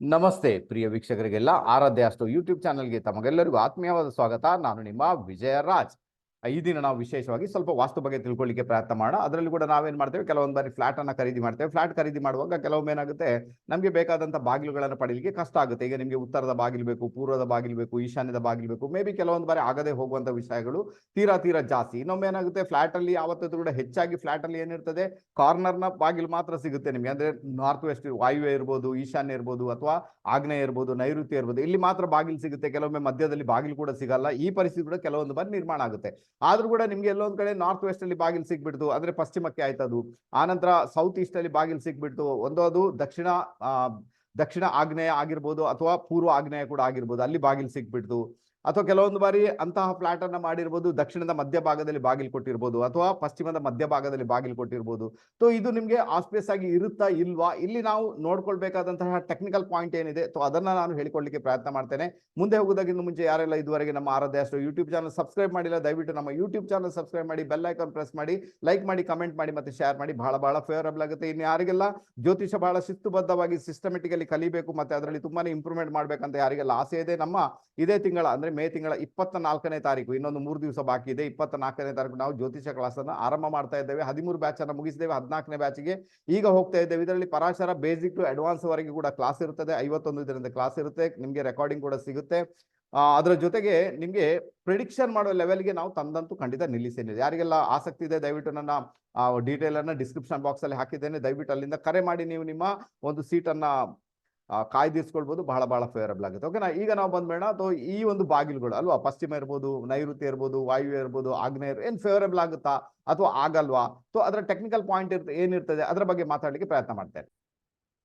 ನಮಸ್ತೆ ಪ್ರಿಯ ವೀಕ್ಷಕರಿಗೆಲ್ಲ ಆರಾಧ್ಯ ಅಷ್ಟು ಯೂಟ್ಯೂಬ್ ಚಾನಲ್ಗೆ ತಮಗೆಲ್ಲರಿಗೂ ಆತ್ಮೀಯವಾದ ಸ್ವಾಗತ. ನಾನು ನಿಮ್ಮ ವಿಜಯ ರಾಜ್ ಈ ದಿನ ನಾವು ವಿಶೇಷವಾಗಿ ಸ್ವಲ್ಪ ವಾಸ್ತು ಬಗ್ಗೆ ತಿಳ್ಕೊಳ್ಳಿಕ್ಕೆ ಪ್ರಯತ್ನ ಮಾಡೋಣ. ಅದರಲ್ಲಿ ಕೂಡ ನಾವೇನ್ ಮಾಡ್ತೇವೆ? ಕೆಲವೊಂದು ಬಾರಿ ಫ್ಲಾಟ್ ಅನ್ನ ಖರೀದಿ ಮಾಡ್ತೇವೆ. ಫ್ಲಾಟ್ ಖರೀದಿ ಮಾಡುವಾಗ ಕೆಲವೊಮ್ಮೆ ಏನಾಗುತ್ತೆ? ನಮಗೆ ಬೇಕಾದಂತ ಬಾಗಿಲುಗಳನ್ನು ಪಡೀಲಿಕ್ಕೆ ಕಷ್ಟ ಆಗುತ್ತೆ. ಈಗ ನಿಮಗೆ ಉತ್ತರದ ಬಾಗಿಲು ಬೇಕು, ಪೂರ್ವದ ಬಾಗಿಲು ಬೇಕು, ಈಶಾನ್ಯದ ಬಾಗಿಲು ಬೇಕು ಮೇ ಬಿ ಕೆಲವೊಂದು ಬಾರಿ ಆಗದೆ ಹೋಗುವಂತ ವಿಷಯಗಳು ತೀರಾ ತೀರಾ ಜಾಸ್ತಿ. ಇನ್ನೊಮ್ಮೆ ಏನಾಗುತ್ತೆ? ಫ್ಲಾಟ್ ಅಲ್ಲಿ ಯಾವತ್ತೂ ಕೂಡ ಹೆಚ್ಚಾಗಿ ಫ್ಲಾಟ್ ಅಲ್ಲಿ ಏನಿರ್ತದೆ ಕಾರ್ನರ್ನ ಬಾಗಿಲು ಮಾತ್ರ ಸಿಗುತ್ತೆ ನಿಮಗೆ. ಅಂದ್ರೆ ನಾರ್ತ್ ವೆಸ್ಟ್ ವಾಯುವೆ ಇರ್ಬೋದು, ಈಶಾನ್ಯ ಇರ್ಬೋದು, ಅಥವಾ ಆಗ್ನೇಯ ಇರ್ಬೋದು, ನೈಋತ್ಯ ಇರ್ಬೋದು, ಇಲ್ಲಿ ಮಾತ್ರ ಬಾಗಿಲು ಸಿಗುತ್ತೆ. ಕೆಲವೊಮ್ಮೆ ಮಧ್ಯದಲ್ಲಿ ಬಾಗಿಲು ಕೂಡ ಸಿಗಲ್ಲ. ಈ ಪರಿಸ್ಥಿತಿ ಕೂಡ ಕೆಲವೊಂದು ಬಾರಿ ನಿರ್ಮಾಣ ಆಗುತ್ತೆ. ಆದ್ರೂ ಕೂಡ ನಿಮ್ಗೆ ಎಲ್ಲೊಂದ್ ಕಡೆ ನಾರ್ತ್ ವೆಸ್ಟ್ ಅಲ್ಲಿ ಬಾಗಿಲು ಸಿಗ್ಬಿಡ್ತು, ಅಂದ್ರೆ ಪಶ್ಚಿಮಕ್ಕೆ ಆಯ್ತದು. ಆನಂತರ ಸೌತ್ ಈಸ್ಟ್ ಅಲ್ಲಿ ಬಾಗಿಲು ಸಿಗ್ಬಿಡ್ತು. ಒಂದು ಅದು ದಕ್ಷಿಣ ದಕ್ಷಿಣ ಆಗ್ನೇಯ ಆಗಿರ್ಬೋದು ಅಥವಾ ಪೂರ್ವ ಆಗ್ನೇಯ ಕೂಡ ಆಗಿರ್ಬೋದು. ಅಲ್ಲಿ ಬಾಗಿಲು ಸಿಗ್ಬಿಡ್ತು. ಅಥವಾ ಕೆಲವೊಂದು ಬಾರಿ ಅಂತಹ ಫ್ಲಾಟ್ ಅನ್ನ ಮಾಡಿರ್ಬೋದು, ದಕ್ಷಿಣದ ಮಧ್ಯ ಭಾಗದಲ್ಲಿ ಬಾಗಿಲು ಕೊಟ್ಟಿರ್ಬೋದು, ಅಥವಾ ಪಶ್ಚಿಮದ ಮಧ್ಯ ಭಾಗದಲ್ಲಿ ಬಾಗಿಲು ಕೊಟ್ಟಿರ್ಬೋದು. ಸೊ ಇದು ನಿಮ್ಗೆ ಆಸ್ಪೇಸ್ ಆಗಿ ಇರುತ್ತಾ ಇಲ್ವಾ? ಇಲ್ಲಿ ನಾವು ನೋಡ್ಕೊಳ್ಬೇಕಾದಂತಹ ಟೆಕ್ನಿಕಲ್ ಪಾಯಿಂಟ್ ಏನಿದೆ ಸೊ ಅದನ್ನ ನಾನು ಹೇಳಿಕೊಳ್ಳಿಕ್ಕೆ ಪ್ರಯತ್ನ ಮಾಡ್ತೇನೆ. ಮುಂದೆ ಹೋಗೋದಕ್ಕಿಂತ ಮುಂಚೆ ಯಾರೆಲ್ಲ ಇದುವರೆಗೆ ನಮ್ಮ ಆರಾಧ್ಯ ಅಷ್ಟು ಯೂಟ್ಯೂಬ್ ಚಾನಲ್ ಸಬ್ಸ್ಕ್ರೈಬ್ ಮಾಡಿಲ್ಲ, ದಯವಿಟ್ಟು ನಮ್ಮ ಯೂಟ್ಯೂಬ್ ಚಾನಲ್ ಸಬ್ಸ್ಕ್ರೈಬ್ ಮಾಡಿ ಬೆಲ್ ಐಕಾನ್ ಪ್ರೆಸ್ ಮಾಡಿ ಲೈಕ್ ಮಾಡಿ ಕಮೆಂಟ್ ಮಾಡಿ, ಮತ್ತೆ ಶೇರ್ ಮಾಡಿ. ಬಹಳ ಬಹಳ ಫೇವರಬಲ್ ಆಗುತ್ತೆ. ಇನ್ನು ಯಾರಿಗೆಲ್ಲ ಜ್ಯೋತಿಷ ಬಹಳ ಶಿಸ್ತುಬದ್ಧವಾಗಿ ಸಿಸ್ಟಮೆಟಿಕಲಿ ಕಲಿಬೇಕು, ಮತ್ತೆ ಅದರಲ್ಲಿ ತುಂಬಾನೇ ಇಂಪ್ರೂವ್ಮೆಂಟ್ ಮಾಡ್ಬೇಕಂತ ಯಾರಿಗೆಲ್ಲ ಆಸೆ ಇದೆ, ನಮ್ಮ ಇದೇ ತಿಂಗಳ, ಅಂದ್ರೆ ಮೇ ತಿಂಗಳ ಇಪ್ಪತ್ತ ನಾಲ್ಕನೇ ತಾರೀಕು ಇನ್ನೊಂದು ಮೂರು ದಿವಸ ಬಾಕಿ ಇದೆ. ಇಪ್ಪತ್ತ ನಾಲ್ಕನೇ ತಾರೀಕು ನಾವು ಜ್ಯೋತಿಷ ಕ್ಲಾಸ್ ಅನ್ನ ಆರಂಭ ಮಾಡ್ತಾ ಇದ್ದೇವೆ. ಹದಿಮೂರು ಬ್ಯಾಚ್ ಅನ್ನು ಮುಗಿಸಿದ್ದೇವೆ. ಹದಿನಾಲ್ಕನೇ ಬ್ಯಾಚ್ಗೆ ಈಗ ಹೋಗ್ತಾ ಇದ್ದೇವೆ. ಇದರಲ್ಲಿ ಪರಾಶರ ಬೇಸಿಕ್ ಟು ಅಡ್ವಾನ್ಸ್ ವರೆಗೆ ಕೂಡ ಕ್ಲಾಸ್ ಇರುತ್ತದೆ. ಐವತ್ತೊಂದು ಇದರಿಂದ ಕ್ಲಾಸ್ ಇರುತ್ತೆ. ನಿಮಗೆ ರೆಕಾರ್ಡಿಂಗ್ ಕೂಡ ಸಿಗುತ್ತೆ. ಅದರ ಜೊತೆಗೆ ನಿಮಗೆ ಪ್ರಿಡಿಕ್ಷನ್ ಮಾಡೋ ಲೆವೆಲ್ಗೆ ನಾವು ತಂದಂತೂ ಖಂಡಿತ ನಿಲ್ಲಿಸೇನೆ. ಯಾರಿಗೆಲ್ಲ ಆಸಕ್ತಿ ಇದೆ ದಯವಿಟ್ಟು ನನ್ನ ಡೀಟೇಲ್ ಅನ್ನ ಡಿಸ್ಕ್ರಿಪ್ಷನ್ ಬಾಕ್ಸ್ ಅಲ್ಲಿ ಹಾಕಿದ್ದೇನೆ. ದಯವಿಟ್ಟು ಅಲ್ಲಿಂದ ಕರೆ ಮಾಡಿ ನೀವು ನಿಮ್ಮ ಒಂದು ಸೀಟ್ ಅನ್ನ ಆ, ಕಾಯ್ದಿರಿಸ್ಕೊಳ್ಬೋದು, ಬಹಳ ಬಹಳ ಫೇವರಬಲ್ ಆಗುತ್ತೆ. ಓಕೆನಾ ಈಗ ನಾವು ಬಂದ್ಬೇಡ ಅಥವಾ ಈ ಒಂದು ಬಾಗಿಲುಗಳು, ಅಲ್ವಾ? ಪಶ್ಚಿಮ ಇರ್ಬೋದು, ನೈಋತ್ಯ ಇರ್ಬೋದು ವಾಯು ಇರ್ಬೋದು ಆಗ್ನೇಯ ಏನ್ ಫೇವರಬಲ್ ಆಗುತ್ತಾ? ಅಥವಾ ಆಗಲ್ವಾ? ಸೊ ಅದರ ಟೆಕ್ನಿಕಲ್ ಪಾಯಿಂಟ್ ಇರ್ತ, ಏನಿರ್ತದೆ? ಅದರ ಬಗ್ಗೆ ಮಾತಾಡ್ಲಿಕ್ಕೆ ಪ್ರಯತ್ನ ಮಾಡ್ತೇನೆ.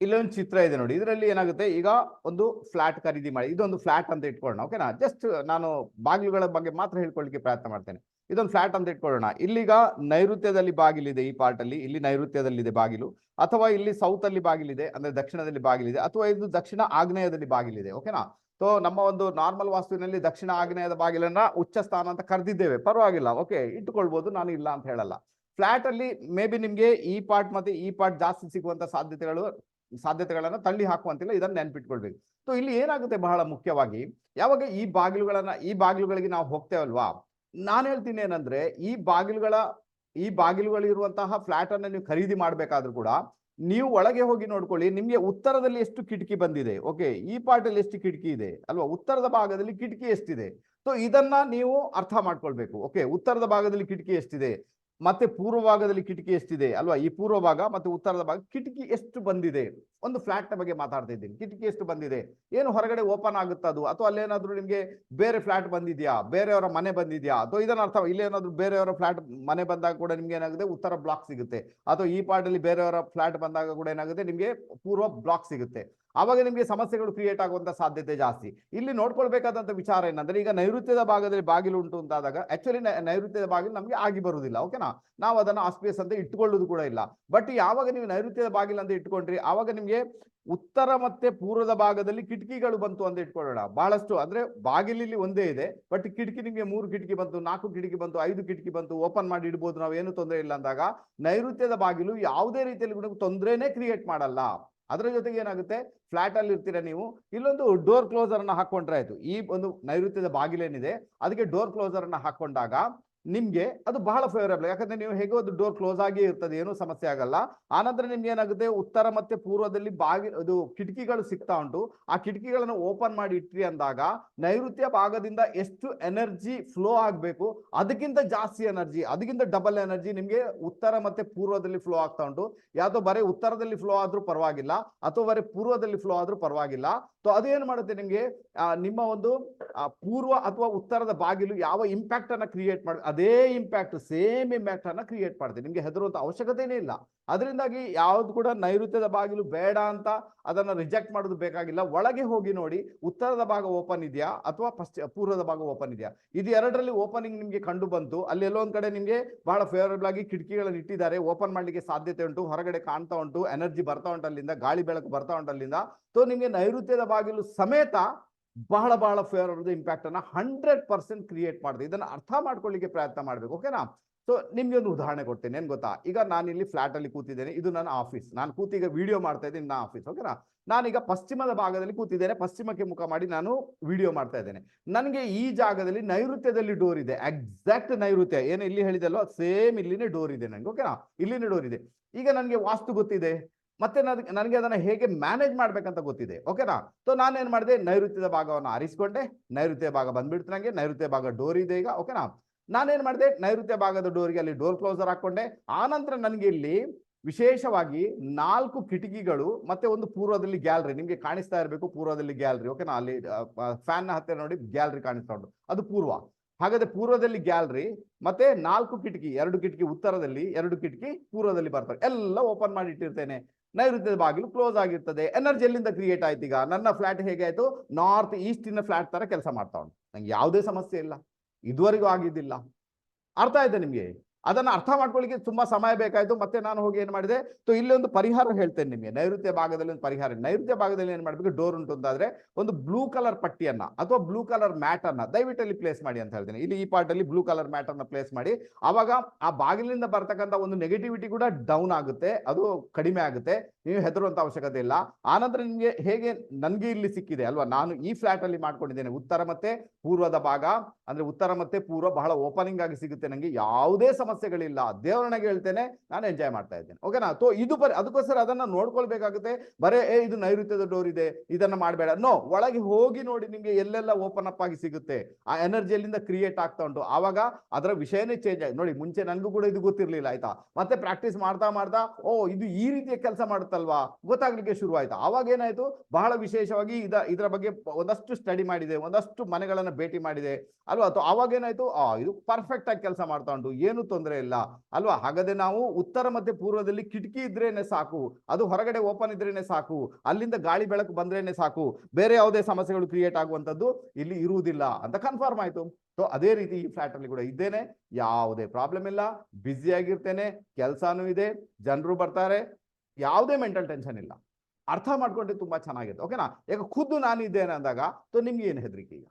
ಇಲ್ಲೊಂದು ಚಿತ್ರ ಇದೆ ನೋಡಿ. ಇದರಲ್ಲಿ ಏನಾಗುತ್ತೆ? ಈಗ ಒಂದು ಫ್ಲಾಟ್ ಖರೀದಿ ಮಾಡಿ, ಇದೊಂದು ಫ್ಲಾಟ್ ಅಂತ ಇಟ್ಕೊಳ್ಳೋಣ. ಓಕೆನಾ ಜಸ್ಟ್ ನಾನು ಬಾಗಿಲುಗಳ ಬಗ್ಗೆ ಮಾತ್ರ ಹೇಳ್ಕೊಳ್ಳಿಕ್ಕೆ ಪ್ರಯತ್ನ ಮಾಡ್ತೇನೆ. ಇದೊಂದು ಫ್ಲಾಟ್ ಅಂತ ಇಟ್ಕೊಳ್ಳೋಣ. ಇಲ್ಲಿಗ ನೈಋತ್ಯದಲ್ಲಿ ಬಾಗಿಲಿದೆ ಈ ಪಾರ್ಟ್ ಅಲ್ಲಿ. ಇಲ್ಲಿ ನೈಋತ್ಯದಲ್ಲಿದೆ ಬಾಗಿಲು. ಅಥವಾ ಇಲ್ಲಿ ಸೌತ್ ಅಲ್ಲಿ ಬಾಗಿಲಿದೆ, ಅಂದ್ರೆ ದಕ್ಷಿಣದಲ್ಲಿ ಬಾಗಿಲಿದೆ, ಅಥವಾ ಇದು ದಕ್ಷಿಣ ಆಗ್ನೇಯದಲ್ಲಿ ಬಾಗಿಲಿದೆ ಓಕೆನಾ ಸೊ ನಮ್ಮ ಒಂದು ನಾರ್ಮಲ್ ವಾಸ್ತುವಿನಲ್ಲಿ ದಕ್ಷಿಣ ಆಗ್ನೇಯದ ಬಾಗಿಲನ್ನ ಉಚ್ಚ ಸ್ಥಾನ ಅಂತ ಕರೆದಿದ್ದೇವೆ. ಪರವಾಗಿಲ್ಲ ಓಕೆ ಇಟ್ಟುಕೊಳ್ಬಹುದು ನಾನು ಇಲ್ಲ ಅಂತ ಹೇಳಲ್ಲ. ಫ್ಲಾಟ್ ಅಲ್ಲಿ ಮೇ ಬಿ ನಿಮ್ಗೆ ಈ ಪಾರ್ಟ್ ಮತ್ತೆ ಈ ಪಾರ್ಟ್ ಜಾಸ್ತಿ ಸಿಗುವಂತ ಸಾಧ್ಯತೆಗಳು, ಸಾಧ್ಯತೆಗಳನ್ನ ತಳ್ಳಿ ಹಾಕುವಂತಿಲ್ಲ. ಇದನ್ನ ನೆನ್ಪಿಟ್ಕೊಳ್ಬೇಕು. ಸೊ ಇಲ್ಲಿ ಏನಾಗುತ್ತೆ ಬಹಳ ಮುಖ್ಯವಾಗಿ? ಯಾವಾಗ ಈ ಬಾಗಿಲುಗಳನ್ನ, ಈ ಬಾಗಿಲುಗಳಿಗೆ ನಾವು ಹೋಗ್ತೇವಲ್ವಾ? ನಾನು ಹೇಳ್ತೀನಿ ಏನಂದ್ರೆ, ಈ ಬಾಗಿಲುಗಳ, ಈ ಬಾಗಿಲುಗಳಿರುವಂತಹ ಫ್ಲಾಟ್ ಅನ್ನ ನೀವು ಖರೀದಿ ಮಾಡ್ಬೇಕಾದ್ರೂ ಕೂಡ, ನೀವು ಒಳಗೆ ಹೋಗಿ ನೋಡ್ಕೊಳ್ಳಿ, ನಿಮ್ಗೆ ಉತ್ತರದಲ್ಲಿ ಎಷ್ಟು ಕಿಟಕಿ ಬಂದಿದೆ ಓಕೆ ಈ ಪಾರ್ಟ್ ಅಲ್ಲಿ ಎಷ್ಟು ಕಿಟಕಿ ಇದೆ, ಅಲ್ವಾ? ಉತ್ತರದ ಭಾಗದಲ್ಲಿ ಕಿಟಕಿ ಎಷ್ಟಿದೆ? ಸೊ ಇದನ್ನ ನೀವು ಅರ್ಥ ಮಾಡ್ಕೊಳ್ಬೇಕು ಓಕೆ ಉತ್ತರದ ಭಾಗದಲ್ಲಿ ಕಿಟಕಿ ಎಷ್ಟಿದೆ? ಮತ್ತೆ ಪೂರ್ವ ಭಾಗದಲ್ಲಿ ಕಿಟಕಿ ಎಷ್ಟಿದೆ? ಅಲ್ವಾ? ಈ ಪೂರ್ವ ಭಾಗ ಮತ್ತೆ ಉತ್ತರದ ಭಾಗ ಕಿಟಕಿ ಎಷ್ಟು ಬಂದಿದೆ? ಒಂದು ಫ್ಲಾಟ್ನ ಬಗ್ಗೆ ಮಾತಾಡ್ತಾ ಇದ್ದೀನಿ. ಕಿಟಕಿ ಎಷ್ಟು ಬಂದಿದೆ? ಏನು ಹೊರಗಡೆ ಓಪನ್ ಆಗುತ್ತಾ ಅದು? ಅಥವಾ ಅಲ್ಲೇನಾದ್ರೂ ನಿಮಗೆ ಬೇರೆ ಫ್ಲಾಟ್ ಬಂದಿದೆಯಾ? ಬೇರೆಯವರ ಮನೆ ಬಂದಿದೆಯಾ? ಅಥವಾ ಇದನ್ನ ಅರ್ಥ ಇಲ್ಲೇನಾದ್ರೂ ಬೇರೆಯವರ ಫ್ಲಾಟ್ ಮನೆ ಬಂದಾಗ ಕೂಡ ನಿಮ್ಗೆ ಏನಾಗುತ್ತೆ? ಉತ್ತರ ಬ್ಲಾಕ್ ಸಿಗುತ್ತೆ. ಅಥವಾ ಈ ಪಾರ್ಟ್ ಅಲ್ಲಿ ಬೇರೆಯವರ ಫ್ಲಾಟ್ ಬಂದಾಗ ಕೂಡ ಏನಾಗುತ್ತೆ? ನಿಮಗೆ ಪೂರ್ವ ಬ್ಲಾಕ್ ಸಿಗುತ್ತೆ. ಆವಾಗ ನಿಮಗೆ ಸಮಸ್ಯೆಗಳು ಕ್ರಿಯೇಟ್ ಆಗುವಂತ ಸಾಧ್ಯತೆ ಜಾಸ್ತಿ. ಇಲ್ಲಿ ನೋಡ್ಕೊಳ್ಬೇಕಾದಂತ ವಿಚಾರ ಏನಂದ್ರೆ, ಈಗ ನೈಋತ್ಯದ ಭಾಗದಲ್ಲಿ ಬಾಗಿಲು ಉಂಟು ಅಂತಾದಾಗ ಆಕ್ಚುಲಿ ನೈಋತ್ಯದ ಬಾಗಿಲು ನಮಗೆ ಆಗಿ ಬರುವುದಿಲ್ಲ ಓಕೆನಾ ನಾವು ಅದನ್ನ ಆಸ್ಪೇಸ್ ಅಂತ ಇಟ್ಕೊಳ್ಳೋದು ಕೂಡ ಇಲ್ಲ. ಬಟ್ ಯಾವಾಗ ನೀವು ನೈಋತ್ಯದ ಬಾಗಿಲು ಅಂತ ಇಟ್ಕೊಂಡ್ರಿ, ಆವಾಗ ನಿಮಗೆ ಉತ್ತರ ಮತ್ತೆ ಪೂರ್ವದ ಭಾಗದಲ್ಲಿ ಕಿಟಕಿಗಳು ಬಂತು ಅಂತ ಇಟ್ಕೊಳ್ಳೋಣ. ಬಹಳಷ್ಟು ಅಂದ್ರೆ ಬಾಗಿಲಿಲ್ಲಿ ಒಂದೇ ಇದೆ ಬಟ್ ಕಿಟಕಿ ನಿಮಗೆ ಮೂರು ಕಿಟಕಿ ಬಂತು, ನಾಲ್ಕು ಕಿಟಕಿ ಬಂತು, ಐದು ಕಿಟಕಿ ಬಂತು ಓಪನ್ ಮಾಡಿ ಇಡ್ಬೋದು ನಾವು ಏನು ತೊಂದರೆ ಇಲ್ಲ ಅಂದಾಗ ನೈಋತ್ಯದ ಬಾಗಿಲು ಯಾವುದೇ ರೀತಿಯಲ್ಲಿ ತೊಂದರೆನೇ ಕ್ರಿಯೇಟ್ ಮಾಡಲ್ಲ. ಅದರ ಜೊತೆಗೆ ಏನಾಗುತ್ತೆ? ಫ್ಲಾಟ್ ಅಲ್ಲಿ ಇರ್ತೀರಾ ನೀವು. ಇಲ್ಲೊಂದು ಡೋರ್ ಕ್ಲೋಸರ್ ಅನ್ನ ಹಾಕೊಂಡ್ರೆ ಆಯ್ತು. ಈ ಒಂದು ನೈಋತ್ಯದ ಬಾಗಿಲೇನಿದೆ, ಅದಕ್ಕೆ ಡೋರ್ ಕ್ಲೋಸರ್ ಅನ್ನ ಹಾಕೊಂಡಾಗ ನಿಮ್ಗೆ ಅದು ಬಹಳ ಫೇವರೇಬಲ್ ಯಾಕಂದ್ರೆ ನೀವು ಹೇಗೋ ಅದು ಡೋರ್ ಕ್ಲೋಸ್ ಆಗಿ ಇರ್ತದೆ, ಏನು ಸಮಸ್ಯೆ ಆಗಲ್ಲ. ಆನಂತರ ನಿಮ್ಗೆ ಏನಾಗುತ್ತೆ? ಉತ್ತರ ಮತ್ತೆ ಪೂರ್ವದಲ್ಲಿ ಬಾಗಿ, ಅದು ಕಿಟಕಿಗಳು ಸಿಗ್ತಾ ಉಂಟು. ಆ ಕಿಟಕಿಗಳನ್ನು ಓಪನ್ ಮಾಡಿ ಇಟ್ರಿ ಅಂದಾಗ ನೈಋತ್ಯ ಭಾಗದಿಂದ ಎಷ್ಟು ಎನರ್ಜಿ ಫ್ಲೋ ಆಗಬೇಕು, ಅದಕ್ಕಿಂತ ಜಾಸ್ತಿ ಎನರ್ಜಿ ಅದಕ್ಕಿಂತ ಡಬಲ್ ಎನರ್ಜಿ ನಿಮ್ಗೆ ಉತ್ತರ ಮತ್ತೆ ಪೂರ್ವದಲ್ಲಿ ಫ್ಲೋ ಆಗ್ತಾ ಉಂಟು. ಯಾವುದೋ ಬರೀ ಉತ್ತರದಲ್ಲಿ ಫ್ಲೋ ಆದ್ರೂ ಪರವಾಗಿಲ್ಲ, ಅಥವಾ ಬರೀ ಪೂರ್ವದಲ್ಲಿ ಫ್ಲೋ ಆದ್ರೂ ಪರವಾಗಿಲ್ಲ. ಸೊ ಅದೇನು ಮಾಡುತ್ತೆ ನಿಮ್ಗೆ? ನಿಮ್ಮ ಒಂದು ಪೂರ್ವ ಅಥವಾ ಉತ್ತರದ ಬಾಗಿಲು ಯಾವ ಇಂಪ್ಯಾಕ್ಟ್ ಅನ್ನ ಕ್ರಿಯೇಟ್ ಮಾಡ ಅದೇ ಇಂಪ್ಯಾಕ್ಟ್ ಸೇಮ್ ಇಂಪ್ಯಾಕ್ಟ್ ಅನ್ನ ಕ್ರಿಯೇಟ್ ಮಾಡ್ತೀವಿ ನಿಮಗೆ ಹೆದರುವಂತ ಅವಶ್ಯಕತೆನೇ ಇಲ್ಲ. ಅದರಿಂದಾಗಿ ಯಾವ್ದು ಕೂಡ ನೈಋತ್ಯದ ಬಾಗಿಲು ಬೇಡ ಅಂತ ಅದನ್ನ ರಿಜೆಕ್ಟ್ ಮಾಡೋದು ಬೇಕಾಗಿಲ್ಲ. ಒಳಗೆ ಹೋಗಿ ನೋಡಿ, ಉತ್ತರದ ಭಾಗ ಓಪನ್ ಇದೆಯಾ ಅಥವಾ ಪಶ್ಚಿಮ ಪೂರ್ವದ ಭಾಗ ಓಪನ್ ಇದೆಯಾ? ಇದು ಎರಡರಲ್ಲಿ ಓಪನಿಂಗ್ ನಿಮಗೆ ಕಂಡು ಬಂತು. ಅಲ್ಲಿ ಎಲ್ಲೋ ಕಡೆ ನಿಮಗೆ ಬಹಳ ಫೇವರಬಲ್ ಆಗಿ ಕಿಟಕಿಗಳನ್ನು ಇಟ್ಟಿದ್ದಾರೆ. ಓಪನ್ ಮಾಡ್ಲಿಕ್ಕೆ ಸಾಧ್ಯತೆ ಉಂಟು. ಹೊರಗಡೆ ಕಾಣ್ತಾ ಉಂಟು. ಎನರ್ಜಿ ಬರ್ತಾ ಉಂಟು ಅಲ್ಲಿಂದ. ಗಾಳಿ ಬೆಳಕು ಬರ್ತಾ ಉಂಟು ಅಲ್ಲಿಂದ. ಸೊ ನಿಮಗೆ ನೈಋತ್ಯದ ಬಾಗಿಲು ಸಮೇತ ಬಹಳ ಬಹಳ ಫೇವರಬಲ್ ಇಂಪ್ಯಾಕ್ಟ್ ಅನ್ನ ಹಂಡ್ರೆಡ್ ಪರ್ಸೆಂಟ್ ಕ್ರಿಯೇಟ್ ಮಾಡಿದೆ. ಇದನ್ನ ಅರ್ಥ ಮಾಡ್ಕೊಳ್ಳಿಕ್ಕೆ ಪ್ರಯತ್ನ ಮಾಡ್ಬೇಕು ಓಕೆನಾ ಸೊ ನಿಮ್ಗೆ ಒಂದು ಉದಾಹರಣೆ ಕೊಡ್ತೇನೆ, ಏನ್ ಗೊತ್ತಾ? ಈಗ ನಾನು ಇಲ್ಲಿ ಫ್ಲಾಟ್ ಅಲ್ಲಿ ಕೂತಿದ್ದೇನೆ, ಇದು ನನ್ನ ಆಫೀಸ್ ನಾನು ಕೂತೀಗ ವಿಡಿಯೋ ಮಾಡ್ತಾ ಇದ್ದೀನಿ ನನ್ನ ಆಫೀಸ್ ಓಕೆನಾ ನಾನೀಗ ಪಶ್ಚಿಮದ ಭಾಗದಲ್ಲಿ ಕೂತಿದ್ದೇನೆ, ಪಶ್ಚಿಮಕ್ಕೆ ಮುಖ ಮಾಡಿ ನಾನು ವಿಡಿಯೋ ಮಾಡ್ತಾ ಇದ್ದೇನೆ. ನನಗೆ ಈ ಜಾಗದಲ್ಲಿ ನೈಋತ್ಯದಲ್ಲಿ ಡೋರ್ ಇದೆ ಎಕ್ಸಾಕ್ಟ್ ನೈಋತ್ಯ. ಏನು ಇಲ್ಲಿ ಹೇಳಿದಲ್ಲೋ ಸೇಮ್ ಇಲ್ಲಿನೇ ಡೋರ್ ಇದೆ ನನಗೆ ಓಕೆನಾ ಇಲ್ಲಿನೇ ಡೋರ್ ಇದೆ. ಈಗ ನನಗೆ ವಾಸ್ತು ಗೊತ್ತಿದೆ. ಮತ್ತೆ ನನ್ಗೆ ಅದನ್ನ ಹೇಗೆ ಮ್ಯಾನೇಜ್ ಮಾಡ್ಬೇಕಂತ ಗೊತ್ತಿದೆ. ಓಕೆನಾ? ಸೊ ನಾನೇನ್ ಮಾಡಿದೆ? ನೈಋತ್ಯದ ಭಾಗವನ್ನು ಆರಿಸ್ಕೊಂಡೆ. ನೈಋತ್ಯ ಭಾಗ ಬಂದ್ಬಿಡ್ತು ನನಗೆ ನೈಋತ್ಯ ಭಾಗ ಡೋರ್ ಇದೆ ಈಗ. ಓಕೆನಾ? ನಾನೇನ್ ಮಾಡಿದೆ? ನೈಋತ್ಯ ಭಾಗದ ಡೋರ್ಗೆ ಅಲ್ಲಿ ಡೋರ್ ಕ್ಲೋಸರ್ ಹಾಕೊಂಡೆ ಆನಂತರ ನನಗೆ ಇಲ್ಲಿ ವಿಶೇಷವಾಗಿ ನಾಲ್ಕು ಕಿಟಕಿಗಳು ಮತ್ತೆ ಒಂದು ಪೂರ್ವದಲ್ಲಿ ಗ್ಯಾಲರಿ ನಿಮ್ಗೆ ಕಾಣಿಸ್ತಾ ಇರಬೇಕು ಪೂರ್ವದಲ್ಲಿ ಗ್ಯಾಲರಿ ಓಕೆನಾ? ಅಲ್ಲಿ ಫ್ಯಾನ್ ಹತ್ತಿರ ನೋಡಿ ಗ್ಯಾಲರಿ ಕಾಣಿಸ್ತಾ ಉಂಟು. ಅದು ಪೂರ್ವ. ಹಾಗಾದ್ರೆ ಪೂರ್ವದಲ್ಲಿ ಗ್ಯಾಲರಿ ಮತ್ತೆ ನಾಲ್ಕು ಕಿಟಕಿ, ಎರಡು ಕಿಟಕಿ ಉತ್ತರದಲ್ಲಿ, ಎರಡು ಕಿಟಕಿ ಪೂರ್ವದಲ್ಲಿ ಬರ್ತವೆ. ಎಲ್ಲ ಓಪನ್ ಮಾಡಿ ಇಟ್ಟಿರ್ತೇನೆ. ನೈಋತ್ಯದ ಬಾಗಿಲು ಕ್ಲೋಸ್ ಆಗಿರ್ತದೆ ಎನರ್ಜಿ ಎಲ್ಲಿಂದ ಕ್ರಿಯೇಟ್ ಆಯ್ತು ಈಗ? ನನ್ನ ಫ್ಲಾಟ್ ಹೇಗೆ ಆಯ್ತು? ನಾರ್ತ್ ಈಸ್ಟಿನ ಫ್ಲಾಟ್ ತರ ಕೆಲಸ ಮಾಡ್ತಾ ಉಂಟು. ನಂಗೆ ಯಾವುದೇ ಸಮಸ್ಯೆ ಇಲ್ಲ. ಇದುವರೆಗೂ ಆಗಿದ್ದಿಲ್ಲ. ಅರ್ಥ ಆಯ್ತಾ ನಿಮ್ಗೆ? ಅದನ್ನ ಅರ್ಥ ಮಾಡ್ಕೊಳ್ಳಿಕ್ಕೆ ತುಂಬಾ ಸಮಯ ಬೇಕಾಯಿತು. ಮತ್ತೆ ನಾನು ಹೋಗಿ ಏನು ಮಾಡಿದೆ? ಸೊ ಇಲ್ಲಿ ಒಂದು ಪರಿಹಾರ ಹೇಳ್ತೇನೆ ನಿಮಗೆ. ನೈಋತ್ಯ ಭಾಗದಲ್ಲಿ ಒಂದು ಪರಿಹಾರ ನೈಋತ್ಯ ಭಾಗದಲ್ಲಿ ಏನು ಮಾಡಬೇಕು? ಡೋರ್ ಉಂಟು ಅಂತಾದ್ರೆ ಒಂದು ಬ್ಲೂ ಕಲರ್ ಪಟ್ಟಿಯನ್ನು ಅಥವಾ ಬ್ಲೂ ಕಲರ್ ಮ್ಯಾಟ್ ಅನ್ನ ದಯವಿಟ್ಟು ಅಲ್ಲಿ ಪ್ಲೇಸ್ ಮಾಡಿ ಅಂತ ಹೇಳ್ತೇನೆ. ಇಲ್ಲಿ ಈ ಪಾರ್ಟ್ ಅಲ್ಲಿ ಬ್ಲೂ ಕಲರ್ ಮ್ಯಾಟ್ ಪ್ಲೇಸ್ ಮಾಡಿ. ಆವಾಗ ಆ ಬಾಗಿಲಿಂದ ಬರ್ತಕ್ಕಂಥ ಒಂದು ನೆಗೆಟಿವಿಟಿ ಕೂಡ ಡೌನ್ ಆಗುತ್ತೆ. ಅದು ಕಡಿಮೆ ಆಗುತ್ತೆ. ನೀವು ಹೆದರುವಂತ ಅವಶ್ಯಕತೆ ಇಲ್ಲ. ಆನಂತರ ನಿಮಗೆ ಹೇಗೆ ನನಗೆ ಇಲ್ಲಿ ಸಿಕ್ಕಿದೆ ಅಲ್ವಾ? ನಾನು ಈ ಫ್ಲಾಟ್ ಅಲ್ಲಿ ಮಾಡ್ಕೊಂಡಿದ್ದೇನೆ. ಉತ್ತರ ಮತ್ತೆ ಪೂರ್ವದ ಭಾಗ. ಅಂದ್ರೆ ಉತ್ತರ ಮತ್ತೆ ಪೂರ್ವ ಬಹಳ ಓಪನಿಂಗ್ ಆಗಿ ಸಿಗುತ್ತೆ. ನಂಗೆ ಯಾವುದೇ ಸಮಸ್ಯೆಗಳಿಲ್ಲ. ದೇವರನ್ನ ಹೇಳ್ತೇನೆ, ನಾನು ಎಂಜಾಯ್ ಮಾಡ್ತಾ ಇದ್ದೇನೆ. ಓಕೆನಾ ತೋ, ಇದು ಬರ, ಅದಕ್ಕೋಸ್ಕರ ಅದನ್ನ ನೋಡ್ಕೊಳ್ಬೇಕಾಗುತ್ತೆ. ಬರೇ, ಏ, ಇದು ನೈಋತ್ಯದ ಡೋರ್ ಇದೆ, ಇದನ್ನ ಮಾಡಬೇಡ. ನೋ ಒಳಗೆ ಹೋಗಿ ನೋಡಿ ನಿಮ್ಗೆ ಎಲ್ಲೆಲ್ಲ ಓಪನ್ ಅಪ್ ಆಗಿ ಸಿಗುತ್ತೆ. ಆ ಎನರ್ಜಿಯಲ್ಲಿಂದ ಕ್ರಿಯೇಟ್ ಆಗ್ತಾ ಉಂಟು. ಆವಾಗ ಅದರ ವಿಷಯನೇ ಚೇಂಜ್ ಆಯ್ತು ನೋಡಿ ಮುಂಚೆ ನನಗೂ ಕೂಡ ಇದು ಗೊತ್ತಿರ್ಲಿಲ್ಲ, ಆಯ್ತಾ? ಮತ್ತೆ ಪ್ರಾಕ್ಟೀಸ್ ಮಾಡ್ತಾ ಮಾಡ್ತಾ, ಓ, ಇದು ಈ ರೀತಿಯ ಕೆಲಸ ಮಾಡುತ್ತಲ್ವಾ? ಗೊತ್ತಾಗ್ಲಿಕ್ಕೆ ಶುರು ಆಯ್ತು ಆವಾಗ ಏನಾಯ್ತು? ಬಹಳ ವಿಶೇಷವಾಗಿ ಇದ, ಇದರ ಬಗ್ಗೆ ಒಂದಷ್ಟು ಸ್ಟಡಿ ಮಾಡಿದೆ, ಒಂದಷ್ಟು ಮನೆಗಳನ್ನ ಭೇಟಿ ಮಾಡಿದೆ. ಅಲ್ವಾ? ಅಥವಾ ಅವಾಗ ಏನಾಯ್ತು? ಆ, ಇದು ಪರ್ಫೆಕ್ಟ್ ಆಗಿ ಕೆಲಸ ಮಾಡ್ತಾ ಉಂಟು. ಏನು ತೊಂದರೆ ಇಲ್ಲ. ಅಲ್ವಾ? ಹಾಗಾದ್ರೆ ನಾವು ಉತ್ತರ ಮತ್ತೆ ಪೂರ್ವದಲ್ಲಿ ಕಿಟಕಿ ಇದ್ರೇನೆ ಸಾಕು. ಅದು ಹೊರಗಡೆ ಓಪನ್ ಇದ್ರೇನೆ ಸಾಕು. ಅಲ್ಲಿಂದ ಗಾಳಿ ಬೆಳಕು ಬಂದ್ರೇನೆ ಸಾಕು. ಬೇರೆ ಯಾವುದೇ ಸಮಸ್ಯೆಗಳು ಕ್ರಿಯೇಟ್ ಆಗುವಂಥದ್ದು ಇಲ್ಲಿ ಇರುವುದಿಲ್ಲ ಅಂತ ಕನ್ಫರ್ಮ್ ಆಯ್ತು. ಸೊ ಅದೇ ರೀತಿ ಈ ಫ್ಲಾಟ್ ಅಲ್ಲಿ ಕೂಡ ಇದ್ದೇನೆ. ಯಾವುದೇ ಪ್ರಾಬ್ಲಮ್ ಇಲ್ಲ. ಬ್ಯುಸಿ ಆಗಿರ್ತೇನೆ. ಕೆಲಸನೂ ಇದೆ. ಜನರು ಬರ್ತಾರೆ. ಯಾವುದೇ ಮೆಂಟಲ್ ಟೆನ್ಷನ್ ಇಲ್ಲ. ಅರ್ಥ ಮಾಡ್ಕೊಂಡ್ರೆ ತುಂಬಾ ಚೆನ್ನಾಗಿದೆ ಓಕೆನಾ ಈಗ ಖುದ್ದು ನಾನು ಇದ್ದೇನೆ ಅಂದಾಗ ನಿಮ್ಗೆ ಏನು ಹೆದರಿಕೆ ಈಗ?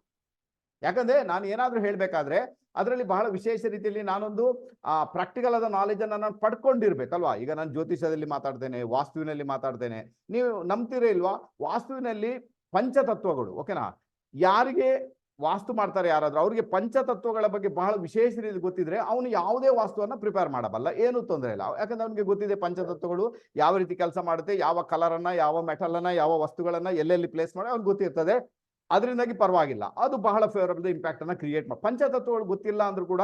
ಯಾಕಂದ್ರೆ ನಾನು ಏನಾದರೂ ಹೇಳ್ಬೇಕಾದ್ರೆ ಅದರಲ್ಲಿ ಬಹಳ ವಿಶೇಷ ರೀತಿಯಲ್ಲಿ ನಾನೊಂದು, ಆ ಪ್ರಾಕ್ಟಿಕಲ್ ಆದ ನಾಲೆಜ್ ಅನ್ನ ನಾನು ಪಡ್ಕೊಂಡಿರ್ಬೇಕಲ್ವಾ? ಈಗ ನಾನು ಜ್ಯೋತಿಷದಲ್ಲಿ ಮಾತಾಡ್ತೇನೆ, ವಾಸ್ತುವಿನಲ್ಲಿ ಮಾತಾಡ್ತೇನೆ. ನೀವು ನಂಬ್ತೀರ ಇಲ್ವಾ? ವಾಸ್ತುವಿನಲ್ಲಿ ಪಂಚತತ್ವಗಳು, ಓಕೆನಾ? ಯಾರಿಗೆ ವಾಸ್ತು ಮಾಡ್ತಾರೆ ಯಾರಾದ್ರೂ, ಅವ್ರಿಗೆ ಪಂಚತತ್ವಗಳ ಬಗ್ಗೆ ಬಹಳ ವಿಶೇಷ ರೀತಿ ಗೊತ್ತಿದ್ರೆ ಅವನು ಯಾವುದೇ ವಾಸ್ತುವನ್ನ ಪ್ರಿಪೇರ್ ಮಾಡಬಲ್ಲ, ಏನು ತೊಂದರೆ ಇಲ್ಲ. ಯಾಕಂದ್ರೆ ಅವನಿಗೆ ಗೊತ್ತಿದೆ ಪಂಚತತ್ವಗಳು ಯಾವ ರೀತಿ ಕೆಲಸ ಮಾಡುತ್ತೆ, ಯಾವ ಕಲರ್ ಯಾವ ಮೆಟಲ್ ಯಾವ ವಸ್ತುಗಳನ್ನ ಎಲ್ಲೆಲ್ಲಿ ಪ್ಲೇಸ್ ಮಾಡಿ ಅವ್ನಿಗೆ ಗೊತ್ತಿರ್ತದೆ. ಅದರಿಂದಾಗಿ ಪರವಾಗಿಲ್ಲ. ಅದು ಬಹಳ ಫೇವರಬಲ್ ಇಂಪ್ಯಾಕ್ಟ್ ಅನ್ನ ಕ್ರಿಯೇಟ್ ಮಾಡಿ ಪಂಚತತ್ವಗಳು ಗೊತ್ತಿಲ್ಲ ಅಂದ್ರೂ ಕೂಡ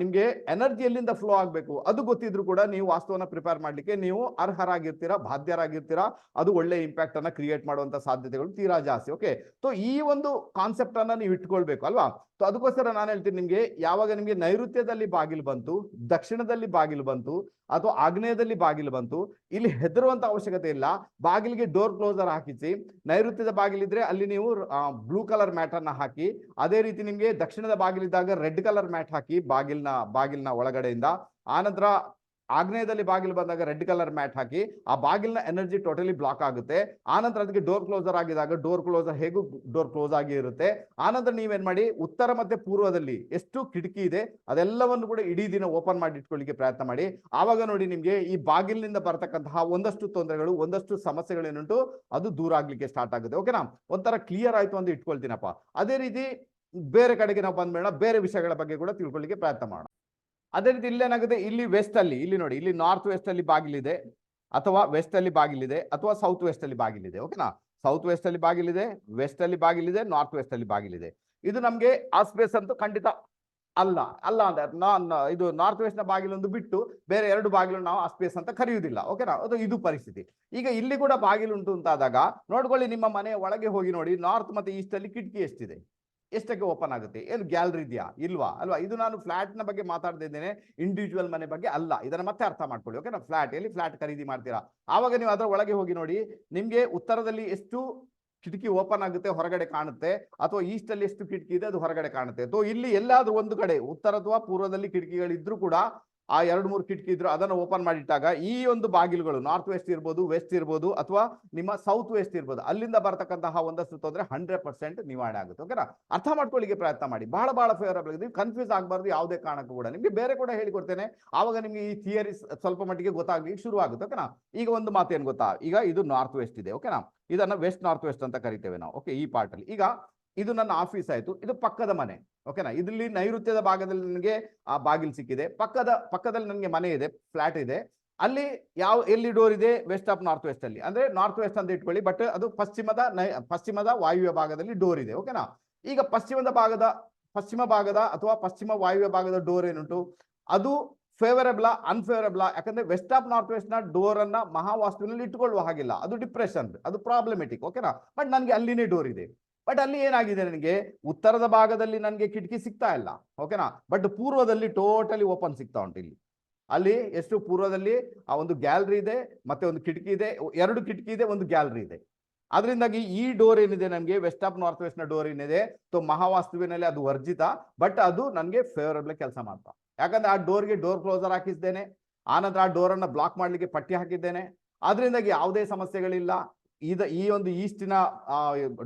ನಿಮ್ಗೆ ಎನರ್ಜಿ ಎಲ್ಲಿಂದ ಫ್ಲೋ ಆಗಬೇಕು ಅದು ಗೊತ್ತಿದ್ರು ಕೂಡ ನೀವು ವಾಸ್ತವನ್ನ ಪ್ರಿಪೇರ್ ಮಾಡ್ಲಿಕ್ಕೆ ನೀವು ಅರ್ಹರಾಗಿರ್ತೀರಾ, ಬಾಧ್ಯರಾಗಿರ್ತೀರಾ, ಅದು ಒಳ್ಳೆ ಇಂಪ್ಯಾಕ್ಟ್ ಅನ್ನ ಕ್ರಿಯೇಟ್ ಮಾಡುವಂತ ಸಾಧ್ಯತೆಗಳು ತೀರಾ ಜಾಸ್ತಿ. ಓಕೆ ಸೊ ಈ ಒಂದು ಕಾನ್ಸೆಪ್ಟ್ ಅನ್ನ ನೀವು ಇಟ್ಕೊಳ್ಬೇಕು ಅಲ್ವಾ? ಸೊ ಅದಕ್ಕೋಸ್ಕರ ನಾನು ಹೇಳ್ತೀನಿ ನಿಮ್ಗೆ, ಯಾವಾಗ ನಿಮ್ಗೆ ನೈಋತ್ಯದಲ್ಲಿ ಬಾಗಿಲು ಬಂತು, ದಕ್ಷಿಣದಲ್ಲಿ ಬಾಗಿಲು ಬಂತು, ಅಥವಾ ಆಗ್ನೇಯದಲ್ಲಿ ಬಾಗಿಲು ಬಂತು, ಇಲ್ಲಿ ಹೆದರುವಂತ ಅವಶ್ಯಕತೆ ಇಲ್ಲ. ಬಾಗಿಲಿಗೆ ಡೋರ್ ಕ್ಲೋಸರ್ ಹಾಕಿಸಿ. ನೈಋತ್ಯದ ಬಾಗಿಲಿದ್ರೆ ಅಲ್ಲಿ ನೀವು ಬ್ಲೂ ಕಲರ್ ಮ್ಯಾಟ್ ಅನ್ನ ಹಾಕಿ, ಅದೇ ರೀತಿ ನಿಮ್ಗೆ ದಕ್ಷಿಣದ ಬಾಗಿಲಿದ್ದಾಗ ರೆಡ್ ಕಲರ್ ಮ್ಯಾಟ್ ಹಾಕಿ ಬಾಗಿಲಿನ ಬಾಗಿಲಿನ ಒಳಗಡೆಯಿಂದ. ಆನಂತರ ಆಗ್ನೇಯದಲ್ಲಿ ಬಾಗಿಲು ಬಂದಾಗ ರೆಡ್ ಕಲರ್ ಮ್ಯಾಟ್ ಹಾಕಿ, ಆ ಬಾಗಿಲಿನ ಎನರ್ಜಿ ಟೋಟಲಿ ಬ್ಲಾಕ್ ಆಗುತ್ತೆ. ಆನಂತರ ಅದಕ್ಕೆ ಡೋರ್ ಕ್ಲೋಸರ್ ಆಗಿದಾಗ ಡೋರ್ ಕ್ಲೋಸರ್ ಹೇಗೂ ಡೋರ್ ಕ್ಲೋಸ್ ಆಗಿ ಇರುತ್ತೆ. ಆನಂತರ ನೀವೇನ್ ಮಾಡಿ, ಉತ್ತರ ಮತ್ತೆ ಪೂರ್ವದಲ್ಲಿ ಎಷ್ಟು ಕಿಟಕಿ ಇದೆ, ಅದೆಲ್ಲವನ್ನು ಕೂಡ ಇಡೀ ದಿನ ಓಪನ್ ಮಾಡಿ ಇಟ್ಕೊಳ್ಳಿಕ್ಕೆ ಪ್ರಯತ್ನ ಮಾಡಿ. ಆವಾಗ ನೋಡಿ ನಿಮಗೆ ಈ ಬಾಗಿಲಿನಿಂದ ಬರ್ತಕ್ಕಂತಹ ಒಂದಷ್ಟು ತೊಂದರೆಗಳು, ಒಂದಷ್ಟು ಸಮಸ್ಯೆಗಳೇನುಂಟು, ಅದು ದೂರ ಆಗ್ಲಿಕ್ಕೆ ಸ್ಟಾರ್ಟ್ ಆಗುತ್ತೆ. ಓಕೆನಾ ಒಂಥರ ಕ್ಲಿಯರ್ ಆಯ್ತು ಅಂತ ಇಟ್ಕೊಳ್ತೀನಪ್ಪ. ಅದೇ ರೀತಿ ಬೇರೆ ಕಡೆಗೆ ನಾವು ಬಂದ್ಬೇಡ ಬೇರೆ ವಿಷಯಗಳ ಬಗ್ಗೆ ಕೂಡ ತಿಳ್ಕೊಳ್ಳಿಕ್ಕೆ ಪ್ರಯತ್ನ ಮಾಡೋಣ. ಅದೇ ರೀತಿ ಇಲ್ಲೇನಾಗುತ್ತೆ ಇಲ್ಲಿ ವೆಸ್ಟ್ ಅಲ್ಲಿ, ಇಲ್ಲಿ ನೋಡಿ, ಇಲ್ಲಿ ನಾರ್ತ್ ವೆಸ್ಟ್ ಅಲ್ಲಿ ಬಾಗಿಲಿದೆ ಅಥವಾ ವೆಸ್ಟ್ ಅಲ್ಲಿ ಬಾಗಿಲಿದೆ ಅಥವಾ ಸೌತ್ ವೆಸ್ಟ್ ಅಲ್ಲಿ ಬಾಗಿಲಿದೆ ಓಕೆನಾ ಸೌತ್ ವೆಸ್ಟ್ ಅಲ್ಲಿ ಬಾಗಿಲಿದೆ ವೆಸ್ಟ್ ಅಲ್ಲಿ ಬಾಗಿಲಿದೆ ನಾರ್ತ್ ವೆಸ್ಟ್ ಅಲ್ಲಿ ಬಾಗಿಲಿದೆ. ಇದು ನಮ್ಗೆ ಆ ಸ್ಪೇಸ್ ಅಂತೂ ಖಂಡಿತ ಅಲ್ಲ ಅಲ್ಲ ಅಂತ ಇದು ನಾರ್ತ್ ವೆಸ್ಟ್ನ ಬಾಗಿಲೊಂದು ಬಿಟ್ಟು ಬೇರೆ ಎರಡು ಬಾಗಿಲು ನಾವು ಆ ಸ್ಪೇಸ್ ಅಂತ ಕರೆಯುವುದಿಲ್ಲ ಓಕೆನಾ ಅದು ಇದು ಪರಿಸ್ಥಿತಿ. ಈಗ ಇಲ್ಲಿ ಕೂಡ ಬಾಗಿಲು ಉಂಟು ಅಂತಾದಾಗ ನೋಡ್ಕೊಳ್ಳಿ ನಿಮ್ಮ ಮನೆಯ ಒಳಗೆ ಹೋಗಿ ನೋಡಿ ನಾರ್ತ್ ಮತ್ತೆ ಈಸ್ಟ್ ಅಲ್ಲಿ ಕಿಟಕಿ ಎಷ್ಟಿದೆ? ಎಷ್ಟಕ್ಕೆ ಓಪನ್ ಆಗುತ್ತೆ? ಏನು ಗ್ಯಾಲರಿ ಇದೆಯಾ? ಇಲ್ವಾ? ಅಲ್ವಾ? ಇದು ನಾನು ಫ್ಲಾಟ್ನ ಬಗ್ಗೆ ಮಾತಾಡ್ತಾ ಇದ್ದೇನೆ ಇಂಡಿವಿಜುವಲ್ ಮನೆ ಬಗ್ಗೆ ಅಲ್ಲ. ಇದನ್ನ ಮತ್ತೆ ಅರ್ಥ ಮಾಡ್ಕೊಳ್ಳಿ ಓಕೆ ನಾವು ಫ್ಲಾಟ್ ಎಲ್ಲಿ ಫ್ಲಾಟ್ ಖರೀದಿ ಮಾಡ್ತೀರಾ? ಆವಾಗ ನೀವು ಅದರ ಒಳಗೆ ಹೋಗಿ ನೋಡಿ, ನಿಮಗೆ ಉತ್ತರದಲ್ಲಿ ಎಷ್ಟು ಕಿಟಕಿ ಓಪನ್ ಆಗುತ್ತೆ ಹೊರಗಡೆ ಕಾಣುತ್ತೆ, ಅಥವಾ ಈಸ್ಟ್ ಅಲ್ಲಿ ಎಷ್ಟು ಕಿಟಕಿ ಇದೆ ಅದು ಹೊರಗಡೆ ಕಾಣುತ್ತೆ. ಅಥವಾ ಇಲ್ಲಿ ಎಲ್ಲಾದ್ರೂ ಒಂದು ಕಡೆ, ಉತ್ತರ ಅಥವಾ ಪೂರ್ವದಲ್ಲಿ ಕಿಟಕಿಗಳಿದ್ರು ಕೂಡ ಆ ಎರಡು ಮೂರು ಕಿಟಕಿ ಇದ್ರು ಅದನ್ನು ಓಪನ್ ಮಾಡಿಟ್ಟಾಗ ಈ ಒಂದು ಬಾಗಿಲುಗಳು ನಾರ್ತ್ ವೆಸ್ಟ್ ಇರ್ಬೋದು ವೆಸ್ಟ್ ಇರ್ಬೋದು ಅಥವಾ ನಿಮ್ಮ ಸೌತ್ ವೆಸ್ಟ್ ಇರ್ಬೋದು ಅಲ್ಲಿಂದ ಬರತಕ್ಕಂತಹ ಒಂದಷ್ಟು ತೊಂದರೆ ಹಂಡ್ರೆಡ್ ಪರ್ಸೆಂಟ್ ನಿವಾರಣೆ ಆಗುತ್ತೆ. ಓಕೆನಾ ಅರ್ಥ ಮಾಡ್ಕೊಳ್ಳಿಕ್ಕೆ ಪ್ರಯತ್ನ ಮಾಡಿ. ಬಹಳ ಬಹಳ ಫೇವರಬಲ್ ಇದೆ. ಕನ್ಫ್ಯೂಸ್ ಆಗಬಾರ್ದು, ಯಾವುದೇ ಕಾರಣಕ್ಕೂ ಕೂಡ. ನಿಮಗೆ ಬೇರೆ ಕೂಡ ಹೇಳಿಕೊಡ್ತೇನೆ. ಆವಾಗ ನಿಮಗೆ ಈ ಥಿಯರಿ ಸ್ವಲ್ಪ ಮಟ್ಟಿಗೆ ಗೊತ್ತಾಗ್ಲಿಕ್ಕೆ ಶುರು ಆಗುತ್ತೆ. ಓಕೆನಾ ಈಗ ಒಂದು ಮಾತು ಏನು ಗೊತ್ತಾ? ಈಗ ಇದು ನಾರ್ತ್ ವೆಸ್ಟ್ ಇದೆ. ಓಕೆನಾ ಇದನ್ನ ವೆಸ್ಟ್ ನಾರ್ತ್ ವೆಸ್ಟ್ ಅಂತ ಕರಿತೇವೆ ನಾವು. ಓಕೆ ಈ ಪಾರ್ಟ್ ಅಲ್ಲಿ. ಈಗ ಇದು ನನ್ನ ಆಫೀಸ್ ಆಯ್ತು, ಇದು ಪಕ್ಕದ ಮನೆ ಓಕೆನಾ ಇದರಲ್ಲಿ ನೈಋತ್ಯದ ಭಾಗದಲ್ಲಿ ನನಗೆ ಆ ಬಾಗಿಲು ಸಿಕ್ಕಿದೆ, ಪಕ್ಕದ, ಪಕ್ಕದಲ್ಲಿ ನನಗೆ ಮನೆ ಇದೆ ಫ್ಲಾಟ್ ಇದೆ, ಅಲ್ಲಿ ಯಾವ, ಎಲ್ಲಿ ಡೋರ್ ಇದೆ? ವೆಸ್ಟ್ ಆಫ್ ನಾರ್ತ್ ವೆಸ್ಟ್ ಅಲ್ಲಿ, ಅಂದ್ರೆ ನಾರ್ತ್ ವೆಸ್ಟ್ ಅಂತ ಇಟ್ಕೊಳ್ಳಿ ಬಟ್ ಅದು ಪಶ್ಚಿಮದ ಪಶ್ಚಿಮದ ವಾಯುವ್ಯ ಭಾಗದಲ್ಲಿ ಡೋರ್ ಇದೆ ಓಕೆನಾ ಈಗ ಪಶ್ಚಿಮದ ಭಾಗದ, ಪಶ್ಚಿಮ ಭಾಗದ ಅಥವಾ ಪಶ್ಚಿಮ ವಾಯುವ್ಯ ಭಾಗದ ಡೋರ್ ಏನುಂಟು? ಅದು ಫೇವರಬಲ್ ಅನ್ಫೇವರಬಲ್ ಯಾಕಂದ್ರೆ ವೆಸ್ಟ್ ಆಫ್ ನಾರ್ತ್ ವೆಸ್ಟ್ನ ಡೋರ್ ಅನ್ನ ಮಹಾವಾಸ್ತುವಿನಲ್ಲಿ ಇಟ್ಕೊಳ್ಳುವ ಹಾಗಿಲ್ಲ, ಅದು ಡಿಪ್ರೆಷನ್ ಅದು ಪ್ರಾಬ್ಲಮೆಟಿಕ್ ಓಕೆನಾ ಬಟ್ ನನಗೆ ಅಲ್ಲಿನೇ ಡೋರ್ ಇದೆ. ಬಟ್ ಅಲ್ಲಿ ಏನಾಗಿದೆ ನನಗೆ? ಉತ್ತರದ ಭಾಗದಲ್ಲಿ ನನಗೆ ಕಿಟಕಿ ಸಿಗ್ತಾ ಇಲ್ಲ ಓಕೆನಾ ಬಟ್ ಪೂರ್ವದಲ್ಲಿ ಟೋಟಲಿ ಓಪನ್ ಸಿಗ್ತಾ ಉಂಟು ಇಲ್ಲಿ. ಅಲ್ಲಿ ಎಷ್ಟು ಪೂರ್ವದಲ್ಲಿ? ಆ ಒಂದು ಗ್ಯಾಲರಿ ಇದೆ, ಮತ್ತೆ ಒಂದು ಕಿಟಕಿ ಇದೆ ಎರಡು ಕಿಟಕಿ ಇದೆ, ಒಂದು ಗ್ಯಾಲರಿ ಇದೆ. ಅದರಿಂದಾಗಿ ಈ ಡೋರ್ ಏನಿದೆ ನಮಗೆ? ವೆಸ್ಟ್ ಆಫ್ ನಾರ್ತ್ ವೆಸ್ಟ್ನ ಡೋರ್ ಏನಿದೆ? ಸೊ ಮಹಾವಾಸ್ತುವಿನಲ್ಲಿ ಅದು ವರ್ಜಿತ ಬಟ್ ಅದು ನನಗೆ ಫೇವರಬಲ್ ಕೆಲಸ ಮಾಡ್ತಾ. ಯಾಕಂದ್ರೆ ಆ ಡೋರ್ಗೆ ಡೋರ್ ಕ್ಲೋಸರ್ ಹಾಕಿದ್ದೇನೆ. ಆನಂತರ ಆ ಡೋರ್ ಅನ್ನ ಬ್ಲಾಕ್ ಮಾಡ್ಲಿಕ್ಕೆ ಪಟ್ಟಿ ಹಾಕಿದ್ದೇನೆ. ಅದರಿಂದಾಗಿ ಯಾವುದೇ ಸಮಸ್ಯೆಗಳಿಲ್ಲ. ಇದ ಈ ಒಂದು ಈಸ್ಟಿನ